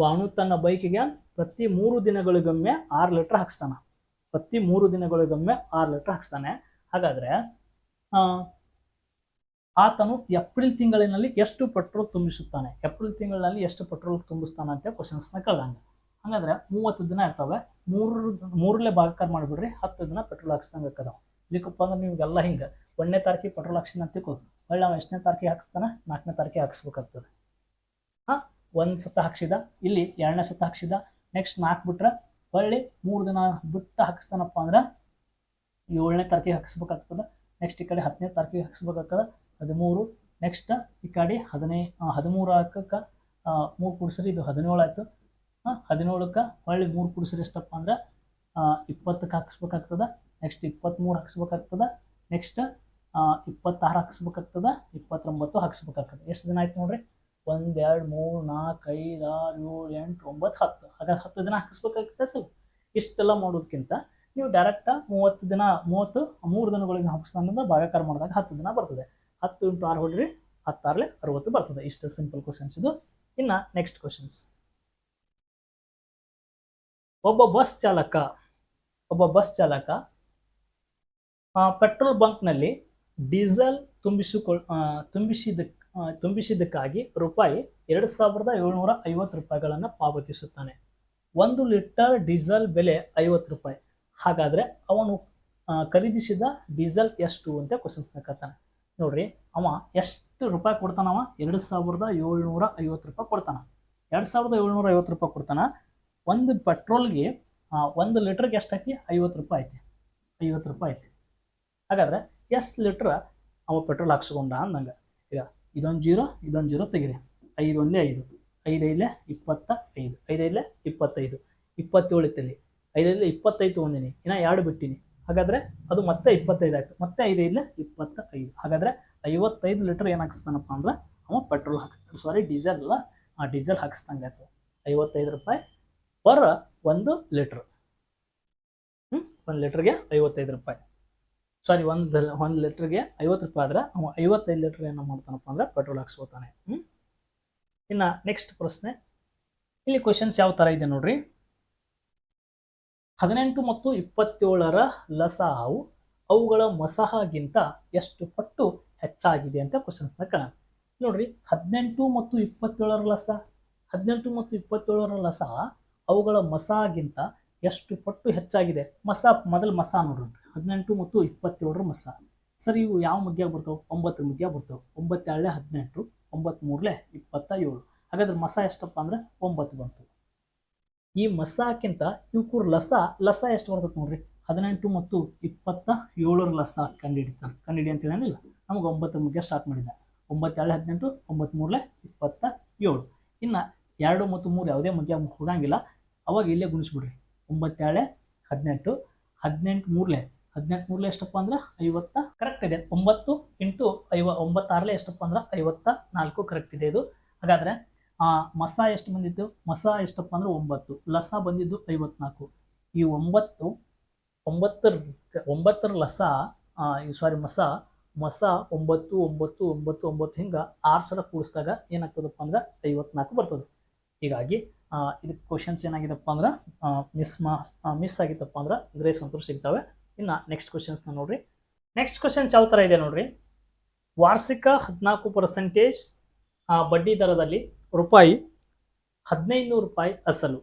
ಭಾನು ತನ್ನ ಬೈಕಿಗೆ ಪ್ರತಿ ಮೂರು ದಿನಗಳಿಗೊಮ್ಮೆ ಆರು ಲೀಟ್ರ್ ಹಾಕ್ಸ್ತಾನ. ಪ್ರತಿ ಮೂರು ದಿನಗಳಿಗೊಮ್ಮೆ ಆರು ಲೀಟ್ರ್ ಹಾಕ್ಸ್ತಾನೆ. ಹಾಗಾದ್ರೆ ಆತನು ಏಪ್ರಿಲ್ ತಿಂಗಳಿನಲ್ಲಿ ಎಷ್ಟು ಪೆಟ್ರೋಲ್ ತುಂಬಿಸುತ್ತಾನೆ? ಏಪ್ರಿಲ್ ತಿಂಗಳಿನಲ್ಲಿ ಎಷ್ಟು ಪೆಟ್ರೋಲ್ ತುಂಬಿಸ್ತಾನೆ ಅಂತ ಕ್ವಶನ್ಸ್ನ ಕೇಳ್ದಂಗೆ ಹಂಗಂದ್ರೆ ಮೂವತ್ತು ದಿನ ಇರ್ತವೆ. ಮೂರು ಮೂರಲೇ ಭಾಗಕಾರ ಮಾಡಿಬಿಡ್ರಿ, ಹತ್ತು ದಿನ ಪೆಟ್ರೋಲ್ ಹಾಕ್ಸ್ದಂಗೆ ಆಕದಾವ ಇದಕ್ಕಪ್ಪ ಅಂದ್ರೆ ನಿಮ್ಗೆಲ್ಲ ಹಿಂಗೆ ಒಂದನೇ ತಾರೀಕಿಗೆ ಪೆಟ್ರೋಲ್ ಹಾಕ್ಸಿನ ಅಂತ ತಿಳ್ಕೊ. ಹೊಳ್ಳಿ ಅವ ಎಷ್ಟನೇ ತಾರೀಕಿಗೆ ಹಾಕ್ಸ್ತಾನೆ? ನಾಲ್ಕನೇ ತಾರೀಕಿಗೆ ಹಾಕ್ಸ್ಬೇಕಾಗ್ತದೆ. ಹಾಂ? ಒಂದು ಸತ ಹಾಕ್ಸಿದ, ಇಲ್ಲಿ ಎರಡನೇ ಸತ ಹಾಕ್ಸಿದ ನೆಕ್ಸ್ಟ್ ನಾಲ್ಕು ಬಿಟ್ರೆ ಹೊಳ್ಳಿ ಮೂರು ದಿನ ಬಿಟ್ಟು ಹಾಕಿಸ್ತಾನಪ್ಪ ಅಂದ್ರೆ ಏಳನೇ ತಾರೀಕಿಗೆ ಹಾಕ್ಸ್ಬೇಕಾಗ್ತದೆ. ನೆಕ್ಸ್ಟ್ ಈ ಕಡೆ ಹತ್ತನೇ ತಾರೀಕಿಗೆ ಹಾಕಿಸ್ಬೇಕಾಗ್ತದೆ. ಹದಿಮೂರು. ನೆಕ್ಸ್ಟ್ ಈ ಕಡೆ ಹದಿನೈ ಹದಿಮೂರು ಹಾಕಕ್ಕೆ ಮೂರು ಕುಡಿಸ್ರಿ, ಇದು ಹದಿನೇಳು ಆಯಿತು. ಹಾಂ ಹದಿನೇಳಕ್ಕೆ ಹೊಳ್ಳಿ ಮೂರು ಕುಡಿಸ್ರಿ ಎಷ್ಟಪ್ಪ ಅಂದ್ರೆ ಇಪ್ಪತ್ತಕ್ಕೆ ಹಾಕಿಸ್ಬೇಕಾಗ್ತದೆ. ನೆಕ್ಸ್ಟ್ ಇಪ್ಪತ್ತ್ಮೂರು ಹಾಕಿಸ್ಬೇಕಾಗ್ತದ. ನೆಕ್ಸ್ಟ್ ಇಪ್ಪತ್ತಾರು ಹಾಕಿಸ್ಬೇಕಾಗ್ತದ. ಇಪ್ಪತ್ತೊಂಬತ್ತು ಹಾಕಿಸ್ಬೇಕಾಗ್ತದೆ. ಎಷ್ಟು ದಿನ ಆಯ್ತು ನೋಡ್ರಿ? ಒಂದು, ಎರಡು, ಮೂರು, ನಾಲ್ಕು, ಐದು, ಆರು, ಏಳು, ಎಂಟು, ಒಂಬತ್ತು, ಹತ್ತು. ಹಾಗಾದ್ರೆ ಹತ್ತು ದಿನ ಹಾಕಿಸ್ಬೇಕಾಗ್ತದೆ ಇಷ್ಟೆಲ್ಲ ಮಾಡೋದಕ್ಕಿಂತ ನೀವು ಡೈರೆಕ್ಟ್ ಮೂವತ್ತು ದಿನ, ಮೂವತ್ತು ಮೂರು ದಿನಗಳಿಗೆ ಹಾಕಿಸ್ತಾನಂದ್ರೆ ಭಾಗಾಕಾರ ಮಾಡಿದಾಗ ಹತ್ತು ದಿನ ಬರ್ತದೆ. ಹತ್ತು ಇಂಟು ಆರು ಹೊಡ್ರಿ ಹತ್ತಾರಲೆ ಅರವತ್ತು ಬರ್ತದೆ. ಇಷ್ಟು ಸಿಂಪಲ್ ಕ್ವಶನ್ಸ್ ಇದು. ಇನ್ನು ನೆಕ್ಸ್ಟ್ ಕ್ವಶನ್ಸ್ ಒಬ್ಬ ಬಸ್ ಚಾಲಕ, ಒಬ್ಬ ಬಸ್ ಚಾಲಕ ಪೆಟ್ರೋಲ್ ಬಂಕ್ನಲ್ಲಿ ಡೀಸೆಲ್ ತುಂಬಿಸಿಕೊಳ್ ತುಂಬಿಸಿದ ತುಂಬಿಸಿದ್ದಕ್ಕಾಗಿ ರೂಪಾಯಿ ಎರಡು ಸಾವಿರದ ಏಳ್ನೂರ ಐವತ್ತು ರೂಪಾಯಿಗಳನ್ನು ಪಾವತಿಸುತ್ತಾನೆ. ಒಂದು ಲೀಟರ್ ಡೀಸೆಲ್ ಬೆಲೆ ಐವತ್ತು ರೂಪಾಯಿ. ಹಾಗಾದರೆ ಅವನು ಖರೀದಿಸಿದ ಡೀಸೆಲ್ ಎಷ್ಟು ಅಂತ ಕ್ವಶನ್ಸ್ನ ಕೇಳ್ತಾನೆ. ನೋಡ್ರಿ, ಅವ ಎಷ್ಟು ರೂಪಾಯಿ ಕೊಡ್ತಾನವ ಎರಡು ಸಾವಿರದ ಏಳ್ನೂರ ಐವತ್ತು ರೂಪಾಯಿ ಕೊಡ್ತಾನ. ಎರಡು ಸಾವಿರದ ಏಳ್ನೂರ ಐವತ್ತು ರೂಪಾಯಿ ಕೊಡ್ತಾನ. ಒಂದು ಪೆಟ್ರೋಲ್ಗೆ ಒಂದು ಲೀಟ್ರಿಗೆ ಎಷ್ಟು ಹಾಕಿ ಐವತ್ತು ರೂಪಾಯಿ ಐತಿ. ಐವತ್ತು ರೂಪಾಯಿ ಐತಿ. ಹಾಗಾದ್ರೆ ಎಷ್ಟು ಲೀಟ್ರ್ ಅವ ಪೆಟ್ರೋಲ್ ಹಾಕ್ಸ್ಕೊಂಡ ಅಂದಂಗೆ. ಈಗ ಇದೊಂದು ಜೀರೋ ಇದೊಂದು ಜೀರೋ ತೆಗಿರಿ. ಐದು ಒಂದೇ ಐದು. ಐದು ಐದಲೆ ಇಪ್ಪತ್ತ ಐದು. ಐದು ಐದಲೆ ಇಪ್ಪತ್ತೈದು. ಇಪ್ಪತ್ತೇಳು ಇತ್ತಲ್ಲಿ ಐದೈದಲೆ ಇಪ್ಪತ್ತೈದು ತೊಗೊಂಡಿನಿ. ಇನ್ನು ಎರಡು ಬಿಟ್ಟಿನಿ. ಹಾಗಾದರೆ ಅದು ಮತ್ತೆ ಇಪ್ಪತ್ತೈದು ಆಯ್ತು. ಮತ್ತೆ ಐದು ಇಲ್ಲ ಇಪ್ಪತ್ತ ಐದು ಹಾಗಾದರೆ ಐವತ್ತೈದು ಲೀಟ್ರ್ ಏನು ಹಾಕಿಸ್ತಾನಪ್ಪ ಅಂದ್ರೆ ಅವ ಪೆಟ್ರೋಲ್ ಹಾಕ್ಸ್ತಾನೆ ಸಾರಿ ಡೀಸೆಲ್ ಅಲ್ಲ. ಆ ಡೀಸೆಲ್ ಹಾಕಿಸ್ದಂಗೆ ಆಯ್ತು. ಐವತ್ತೈದು ರೂಪಾಯಿ ಪರ್ ಒಂದು ಲೀಟ್ರ್ ಹ್ಞೂ ಒಂದು ಲೀಟ್ರಿಗೆ ಐವತ್ತೈದು ರೂಪಾಯಿ. ಸಾರಿ ಒಂದು ಒಂದು ಲೀಟ್ರಿಗೆ ಐವತ್ತು ರೂಪಾಯಿ ಆದ್ರೆ ಅವ ಐವತ್ತೈದು ಲೀಟ್ರ್ ಏನು ಮಾಡ್ತಾನಪ್ಪ ಅಂದ್ರೆ ಪೆಟ್ರೋಲ್ ಹಾಕ್ಸ್ಕೊತಾನೆ. ಹ್ಞೂ ಇನ್ನು ನೆಕ್ಸ್ಟ್ ಪ್ರಶ್ನೆ. ಇಲ್ಲಿ ಕ್ವಶನ್ಸ್ ಯಾವ ಥರ ಇದೆ ನೋಡ್ರಿ? ಹದಿನೆಂಟು ಮತ್ತು ಇಪ್ಪತ್ತೇಳರ ಲಸಾವು ಅವುಗಳ ಮಸಹಗಿಂತ ಎಷ್ಟು ಪಟ್ಟು ಹೆಚ್ಚಾಗಿದೆ ಅಂತ ಕ್ವಶನ್ಸ್ನ ಕೇಳೋಣ. ನೋಡ್ರಿ, ಹದಿನೆಂಟು ಮತ್ತು ಇಪ್ಪತ್ತೇಳರ ಲಸ, ಹದಿನೆಂಟು ಮತ್ತು ಇಪ್ಪತ್ತೇಳರ ಲಸ ಅವುಗಳ ಮಸಾಗಿಂತ ಎಷ್ಟು ಪಟ್ಟು ಹೆಚ್ಚಾಗಿದೆ? ಮಸ, ಮೊದಲು ಮಸ ನೋಡ್ರಿ. ಹದಿನೆಂಟು ಮತ್ತು ಇಪ್ಪತ್ತೇಳರ ಮಸ. ಸರಿ, ಇವು ಯಾವ ಮುಗ್ಯಾಗ ಬರ್ತಾವೆ? ಒಂಬತ್ತು ಮುಗ್ಯಾಗ ಬರ್ತಾವೆ. ಒಂಬತ್ತೇಳಲೆ ಹದಿನೆಂಟು ಒಂಬತ್ತು ಮೂರಲೆ ಇಪ್ಪತ್ತ ಏಳು ಹಾಗಾದ್ರೆ ಮಸ ಎಷ್ಟಪ್ಪ ಅಂದ್ರೆ ಒಂಬತ್ತು ಬಂತು. ಈ ಮಸಾಕ್ಕಿಂತ ಇವ್ಕೂರ್ ಲಸ ಲಸ ಎಷ್ಟು ಬರ್ತದೆ ನೋಡ್ರಿ? ಹದಿನೆಂಟು ಮತ್ತು ಇಪ್ಪತ್ತ ಏಳರ ಲಸ ಕಂಡುಹಿಡಿತಾನೆ ಕಂಡುಹಿಡಿ ಅಂತ ಹೇಳಿಲ್ಲ ನಮಗೆ ಒಂಬತ್ತು ಮುಗ್ಗೆ ಸ್ಟಾರ್ಟ್ ಮಾಡಿದ್ದ ಒಂಬತ್ತೆರಡು ಹದಿನೆಂಟು, ಒಂಬತ್ತು ಮೂರಲೆ ಇಪ್ಪತ್ತ ಏಳು. ಇನ್ನು ಎರಡು ಮತ್ತು ಮೂರು ಯಾವುದೇ ಮುಗ್ಗೆ ಹೋಗಂಗಿಲ್ಲ ಅವಾಗ ಇಲ್ಲೇ ಗುಣಿಸ್ಬಿಡ್ರಿ. ಒಂಬತ್ತೇಳೆ ಹದಿನೆಂಟು ಹದಿನೆಂಟು ಮೂರಲೆ. ಹದಿನೆಂಟು ಮೂರಲೆ ಎಷ್ಟಪ್ಪ ಅಂದ್ರೆ? ಐವತ್ತ ಕರೆಕ್ಟ್ ಇದೆ. ಒಂಬತ್ತು ಇಂಟು ಐವ, ಒಂಬತ್ತಾರಲೆ ಎಷ್ಟಪ್ಪ ಅಂದ್ರೆ? ಐವತ್ತ ನಾಲ್ಕು ಕರೆಕ್ಟ್ ಇದೆ ಇದು. ಹಾಗಾದ್ರೆ ಮಸ ಎಷ್ಟು ಬಂದಿತ್ತು? ಮಸ ಎಷ್ಟಪ್ಪ ಅಂದ್ರೆ ಒಂಬತ್ತು. ಲಸ ಬಂದಿದ್ದು ಐವತ್ನಾಲ್ಕು. ಈ ಒಂಬತ್ತು, ಒಂಬತ್ತರ ಒಂಬತ್ತರ ಲಸ ಸಾರಿ ಮಸ ಮಸ ಒಂಬತ್ತು ಒಂಬತ್ತು ಒಂಬತ್ತು ಒಂಬತ್ತು ಹಿಂಗೆ ಆರು ಸಲ ಕೂಡಿಸಿದಾಗ ಏನಾಗ್ತದಪ್ಪ ಅಂದ್ರೆ ಐವತ್ನಾಲ್ಕು ಬರ್ತದೆ. ಹೀಗಾಗಿ ಇದಕ್ಕೆ ಕ್ವಶನ್ಸ್ ಏನಾಗಿದಪ್ಪ ಅಂದ್ರೆ ಮಿಸ್ ಮಿಸ್ ಆಗಿತ್ತಪ್ಪ ಅಂದ್ರೆ ಗ್ರೇಸ್ ಅಂತೂ ಸಿಗ್ತವೆ. ಇನ್ನು ನೆಕ್ಸ್ಟ್ ಕ್ವಶನ್ಸ್ನ ನೋಡ್ರಿ. ನೆಕ್ಸ್ಟ್ ಕ್ವಶನ್ಸ್ ಯಾವ ಥರ ಇದೆ ನೋಡ್ರಿ? ವಾರ್ಷಿಕ ಹದಿನಾಲ್ಕು ಪರ್ಸೆಂಟೇಜ್ ಬಡ್ಡಿ ದರದಲ್ಲಿ ರೂಪಾಯಿ ಹದಿನೈದು ನೂರು ರೂಪಾಯಿ ಅಸಲು.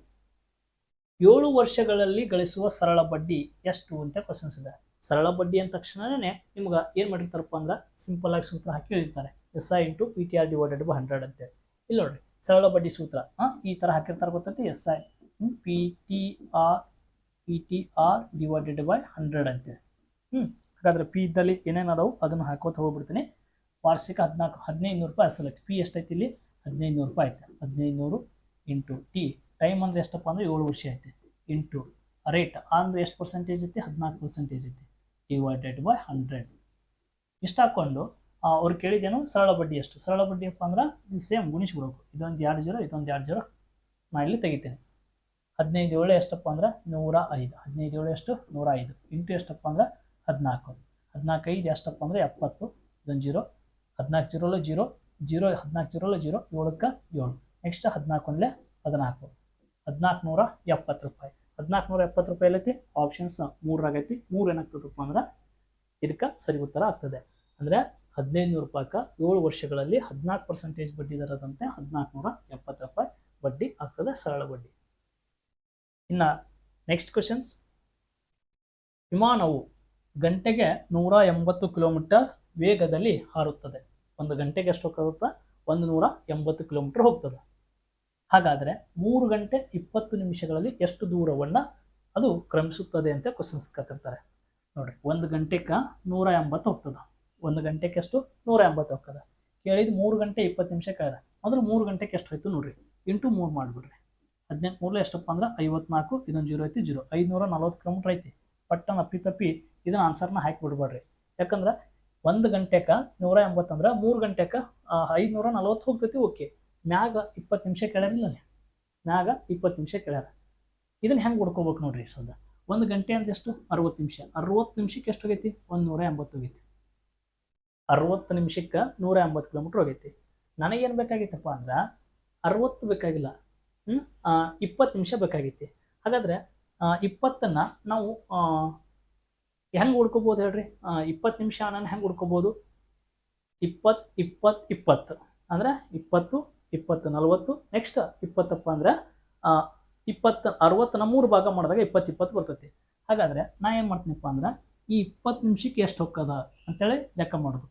ಏಳು ವರ್ಷಗಳಲ್ಲಿ ಗಳಿಸುವ ಸರಳ ಬಡ್ಡಿ ಎಷ್ಟು ಅಂತ ಕ್ವಶನ್ಸ್ ಇದೆ. ಸರಳ ಬಡ್ಡಿ ಅಂದ ತಕ್ಷಣನೇ ನಿಮ್ಗೆ ಏನು ಮಾಡಿರ್ತಾರಪ್ಪ ಅಂದ್ರೆ ಸಿಂಪಲ್ ಆಗಿ ಸೂತ್ರ ಹಾಕಿ ಹೇಳಿರ್ತಾರೆ. S I into P T R divided by hundred ಅಂತೇಳಿ ಇಲ್ಲಿ ನೋಡ್ರಿ, ಸರಳ ಬಡ್ಡಿ ಸೂತ್ರ ಹಾಂ ಈ ಥರ ಹಾಕಿರ್ತಾರೆ ಗೊತ್ತಂತೆ? S I P T R P T R divided by hundred ಅಂತೇಳಿ ಹ್ಞೂ ಹಾಗಾದ್ರೆ ಪಿ ಇದ್ದಲ್ಲಿ ಏನೇನು ಅದಾವು? ಅದನ್ನು ಹಾಕೋತ ಹೋಗ್ಬಿಡ್ತೀನಿ. ವಾರ್ಷಿಕ ಹದಿನಾಲ್ಕು ಹದಿನೈದು ನೂರು ರೂಪಾಯಿ ಅಸಲೈತಿ ಪಿ ಎಷ್ಟೈತಿ ಇಲ್ಲಿ? ಹದಿನೈದು ನೂರು ರೂಪಾಯಿ ಆಯ್ತು. ಹದಿನೈದು ನೂರು ಇಂಟು ಟಿ ಟೈಮ್ ಅಂದ್ರೆ ಎಷ್ಟಪ್ಪ ಅಂದ್ರೆ ಏಳು ವರ್ಷ ಐತೆ. ಇಂಟು ರೇಟ್ ಅಂದ್ರೆ ಎಷ್ಟು ಪರ್ಸೆಂಟೇಜ್ ಐತಿ? ಹದಿನಾಲ್ಕು ಪರ್ಸೆಂಟೇಜ್ ಐತಿ. ಡಿವೈಡೆಡ್ ಬೈ ಹಂಡ್ರೆಡ್ ಇಷ್ಟು ಹಾಕ್ಕೊಂಡು ಅವ್ರು ಕೇಳಿದ್ದೇನು ಸರಳ ಬಡ್ಡಿ ಎಷ್ಟು? ಸರಳ ಬಡ್ಡಿ ಅಪ್ಪ ಅಂದ್ರೆ ಸೇಮ್ ಗುಣಿಸ್ಬಿಡ್ಬೇಕು ಇದೊಂದು ಎರಡು ಜೀರೋ, ಇದೊಂದು ಎರಡು ಜೀರೋ? ನಾ ಇಲ್ಲಿ ತೆಗಿತೇನೆ. ಹದಿನೈದು ಏಳು ಎಷ್ಟಪ್ಪ ಅಂದ್ರೆ ನೂರ ಐದು. ಹದಿನೈದು ಏಳು ಎಷ್ಟು? ನೂರ ಐದು. ಇಂಟು ಎಷ್ಟಪ್ಪ ಅಂದ್ರೆ ಹದಿನಾಲ್ಕು. ಹದಿನಾಲ್ಕು ಐದು ಎಷ್ಟಪ್ಪ ಅಂದ್ರೆ ಎಪ್ಪತ್ತು. ಇದೊಂದು ಜೀರೋ. ಹದಿನಾಲ್ಕು ಜೀರೋಲು ಜೀರೋ. ಜೀರೋ, ಹದಿನಾಲ್ಕು ಜೀರೋಲು ಜೀರೋ, ಏಳಕ್ಕೆ ಏಳು. ನೆಕ್ಸ್ಟ್ ಹದಿನಾಲ್ಕು ಒಂದಲೇ ಹದಿನಾಲ್ಕು. ಹದಿನಾಲ್ಕು ನೂರ ಎಪ್ಪತ್ತು ರೂಪಾಯಿ. ಹದಿನಾಲ್ಕು ನೂರ ಎಪ್ಪತ್ತು ರೂಪಾಯಿ ಎಲ್ಲೈತಿ? ಆಪ್ಷನ್ಸ್ ಮೂರಾಗೈತಿ ಮೂರು ಏನಾಗ್ತದಪ್ಪ ಅಂದ್ರೆ ಇದಕ್ಕೆ ಸರಿ ಉತ್ತರ ಆಗ್ತದೆ. ಅಂದರೆ ಹದಿನೈದು ನೂರು ರೂಪಾಯಿಗೆ ಏಳು ವರ್ಷಗಳಲ್ಲಿ ಹದಿನಾಲ್ಕು ಪರ್ಸೆಂಟೇಜ್ ಬಡ್ಡಿ ದರದಂತೆ ಹದಿನಾಲ್ಕು ನೂರ ಎಪ್ಪತ್ತು ರೂಪಾಯಿ ಬಡ್ಡಿ ಆಗ್ತದೆ ಸರಳ ಬಡ್ಡಿ. ಇನ್ನು ನೆಕ್ಸ್ಟ್ ಕ್ವಶನ್ಸ್ ವಿಮಾನವು ಗಂಟೆಗೆ ನೂರ ಎಂಬತ್ತು ಕಿಲೋಮೀಟರ್ ವೇಗದಲ್ಲಿ ಹಾರುತ್ತದೆ. ಒಂದು ಗಂಟೆಗೆ ಎಷ್ಟು ಹೋಗುತ್ತಾ ಒಂದು ನೂರ ಎಂಬತ್ತು ಕಿಲೋಮೀಟರ್ ಹೋಗ್ತದೆ. ಹಾಗಾದರೆ ಮೂರು ಗಂಟೆ ಇಪ್ಪತ್ತು ನಿಮಿಷಗಳಲ್ಲಿ ಎಷ್ಟು ದೂರವನ್ನು ಅದು ಕ್ರಮಿಸುತ್ತದೆ ಅಂತ ಕ್ವಶನ್ಸ್ ಕೇಳ್ತಿರ್ತಾರೆ. ನೋಡ್ರಿ, ಒಂದು ಗಂಟೆಗೆ ನೂರ ಎಂಬತ್ತು ಹೋಗ್ತದೆ. ಒಂದು ಗಂಟೆಗೆ ಎಷ್ಟು? ನೂರ ಎಂಬತ್ತು ಹೋಗ್ತದೆ. ಕೇಳಿದ ಮೂರು ಗಂಟೆ ಇಪ್ಪತ್ತು ನಿಮಿಷ ಕೇಳಿದೆ. ಮೊದಲು ಮೂರು ಗಂಟೆಗೆ ಎಷ್ಟು ಹೋಯ್ತು ನೋಡ್ರಿ. ಇಂಟು ಮೂರು ಮಾಡಿಬಿಡ್ರಿ. ಹದಿನೆಂಟು ಮೂರಲೆ ಎಷ್ಟಪ್ಪ ಅಂದ್ರೆ ಐವತ್ನಾಲ್ಕು ಇದೊಂದು ಜೀರೋ ಐತಿ ಜೀರೋ. ಐದುನೂರ ನಲ್ವತ್ತು ಕಿಲೋಮೀಟ್ರ್ ಐತಿ. ಪಟ್ಟನ ಅಪ್ಪಿ ತಪ್ಪಿ ಇದನ್ನ ಆನ್ಸರ್ನ ಹಾಕಿ ಬಿಡ್ಬೇಡ್ರಿ. ಯಾಕಂದ್ರೆ ಒಂದು ಗಂಟೆಕ ನೂರ ಎಂಬತ್ತಂದ್ರೆ ಮೂರು ಗಂಟೆಕ ಐದುನೂರ ನಲ್ವತ್ತು ಹೋಗ್ತೈತಿ, ಓಕೆ. ಮ್ಯಾಗ ಇಪ್ಪತ್ತು ನಿಮಿಷ ಕೇಳ್ಯಾರಿಲ್ಲ ಮ್ಯಾಗ ಇಪ್ಪತ್ತು ನಿಮಿಷ ಕೇಳ್ಯಾರ. ಇದನ್ನ ಹೆಂಗೆ ಹುಡ್ಕೋಬೇಕು ನೋಡ್ರಿ ಸದ ಒಂದು ಗಂಟೆ ಅಂದ್ರೆ ಎಷ್ಟು? ಅರವತ್ತು ನಿಮಿಷ. ಅರವತ್ತು ನಿಮಿಷಕ್ಕೆ ಎಷ್ಟು ಹೋಗೈತಿ? ಒಂದು ನೂರ ಎಂಬತ್ತು ಹೋಗೈತಿ. ಅರವತ್ತು ನಿಮಿಷಕ್ಕೆ ನೂರ ಎಂಬತ್ತು ಕಿಲೋಮೀಟ್ರ್ ಹೋಗೈತಿ. ನನಗೇನು ಬೇಕಾಗಿತ್ತಪ್ಪ ಅಂದ್ರೆ ಅರವತ್ತು ಬೇಕಾಗಿಲ್ಲ ಹ್ಞೂ ಇಪ್ಪತ್ತು ನಿಮಿಷ ಬೇಕಾಗೈತಿ ಹಾಗಾದ್ರೆ ಇಪ್ಪತ್ತನ್ನು ನಾವು ಹೆಂಗೆ ಹುಡ್ಕೋಬೋದು ಹೇಳ್ರಿ? ಇಪ್ಪತ್ತು ನಿಮಿಷ ನಾನು ಹೆಂಗೆ ಹುಡ್ಕೋಬೋದು? ಇಪ್ಪತ್ತು ಇಪ್ಪತ್ತು ಇಪ್ಪತ್ತು. ಅಂದ್ರೆ ಇಪ್ಪತ್ತು ಇಪ್ಪತ್ತು, ನಲವತ್ತು ನೆಕ್ಸ್ಟ್ ಇಪ್ಪತ್ತಪ್ಪ ಅಂದ್ರೆ ಇಪ್ಪತ್ತು, ಅರವತ್ತನ ಮೂರು ಭಾಗ ಮಾಡಿದಾಗ ಇಪ್ಪತ್ತು ಇಪ್ಪತ್ತು ಬರ್ತೈತಿ. ಹಾಗಾದ್ರೆ ನಾ ಏನು ಮಾಡ್ತೀನಪ್ಪ ಅಂದ್ರೆ, ಈ ಇಪ್ಪತ್ತು ನಿಮಿಷಕ್ಕೆ ಎಷ್ಟು ಹೊಕ್ಕದ ಅಂತೇಳಿ ಲೆಕ್ಕ ಮಾಡೋದು.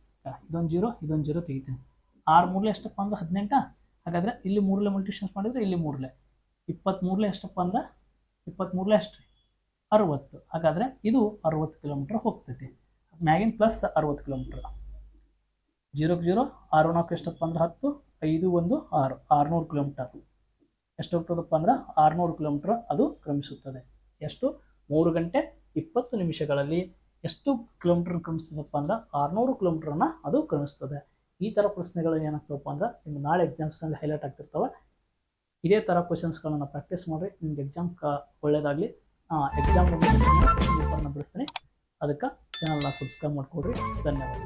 ಇದೊಂದು ಜೀರೋ ಇದೊಂದು ಜೀರೋ ತೆಗಿತೀನಿ. ಆರು ಮೂರಲೆ ಎಷ್ಟಪ್ಪ ಅಂದ್ರೆ ಹದಿನೆಂಟಾ. ಹಾಗಾದ್ರೆ ಇಲ್ಲಿ ಮೂರಲೆ ಮಲ್ಟಿಷನ್ಸ್ ಮಾಡಿದ್ರೆ ಇಲ್ಲಿ ಮೂರಲೆ. ಇಪ್ಪತ್ತ್ಮೂರಲೆ ಎಷ್ಟಪ್ಪ ಅಂದ್ರೆ ಇಪ್ಪತ್ತ್ಮೂರಲೆ ಎಷ್ಟು ರೀ ಅರುವತ್ತು. ಹಾಗಾದರೆ ಇದು ಅರುವತ್ತು ಕಿಲೋಮೀಟ್ರ್ ಹೋಗ್ತೈತಿ. ಮ್ಯಾಗಿನ ಪ್ಲಸ್ ಅರುವತ್ತು ಕಿಲೋಮೀಟ್ರ್. ಜೀರೋಕ್ಕೆ ಜೀರೋ, ಆರು ನಾಲ್ಕು ಎಷ್ಟಪ್ಪ ಅಂದ್ರೆ ಹತ್ತು, ಐದು ಒಂದು ಆರು, ಆರುನೂರು ಕಿಲೋಮೀಟರ್. ಎಷ್ಟು ಹೋಗ್ತದಪ್ಪ ಅಂದ್ರೆ ಆರುನೂರು ಕಿಲೋಮೀಟ್ರ್ ಅದು ಕ್ರಮಿಸುತ್ತದೆ. ಎಷ್ಟು? ಮೂರು ಗಂಟೆ ಇಪ್ಪತ್ತು ನಿಮಿಷಗಳಲ್ಲಿ ಎಷ್ಟು ಕಿಲೋಮೀಟರ್ ಕ್ರಮಿಸ್ತದಪ್ಪ ಅಂದ್ರೆ ಆರುನೂರು ಕಿಲೋಮೀಟ್ರನ್ನ ಅದು ಕ್ರಮಿಸ್ತದೆ. ಈ ಥರ ಪ್ರಶ್ನೆಗಳು ಏನಾಗ್ತವಪ್ಪ ಅಂದ್ರೆ ನಿಮ್ಗೆ ನಾಳೆ ಎಕ್ಸಾಮ್ಸ್ನಲ್ಲಿ ಹೈಲೈಟ್ ಆಗ್ತಿರ್ತವೆ. ಇದೇ ಥರ ಕ್ವಶನ್ಸ್ಗಳನ್ನು ಪ್ರಾಕ್ಟೀಸ್ ಮಾಡಿರಿ. ನಿಮ್ಗೆ ಎಕ್ಸಾಮ್ ಕ ಒಳ್ಳೇದಾಗಲಿ. ಎಕ್ಸಾಮ್ ಕ್ವಶನ್ ಪೇಪರ್ನ ಬಿಡಿಸ್ತೀನಿ. ಅದಕ್ಕೆ ಚಾನಲ್ನ ಸಬ್ಸ್ಕ್ರೈಬ್ ಮಾಡಿಕೊಡ್ರಿ ಧನ್ಯವಾದ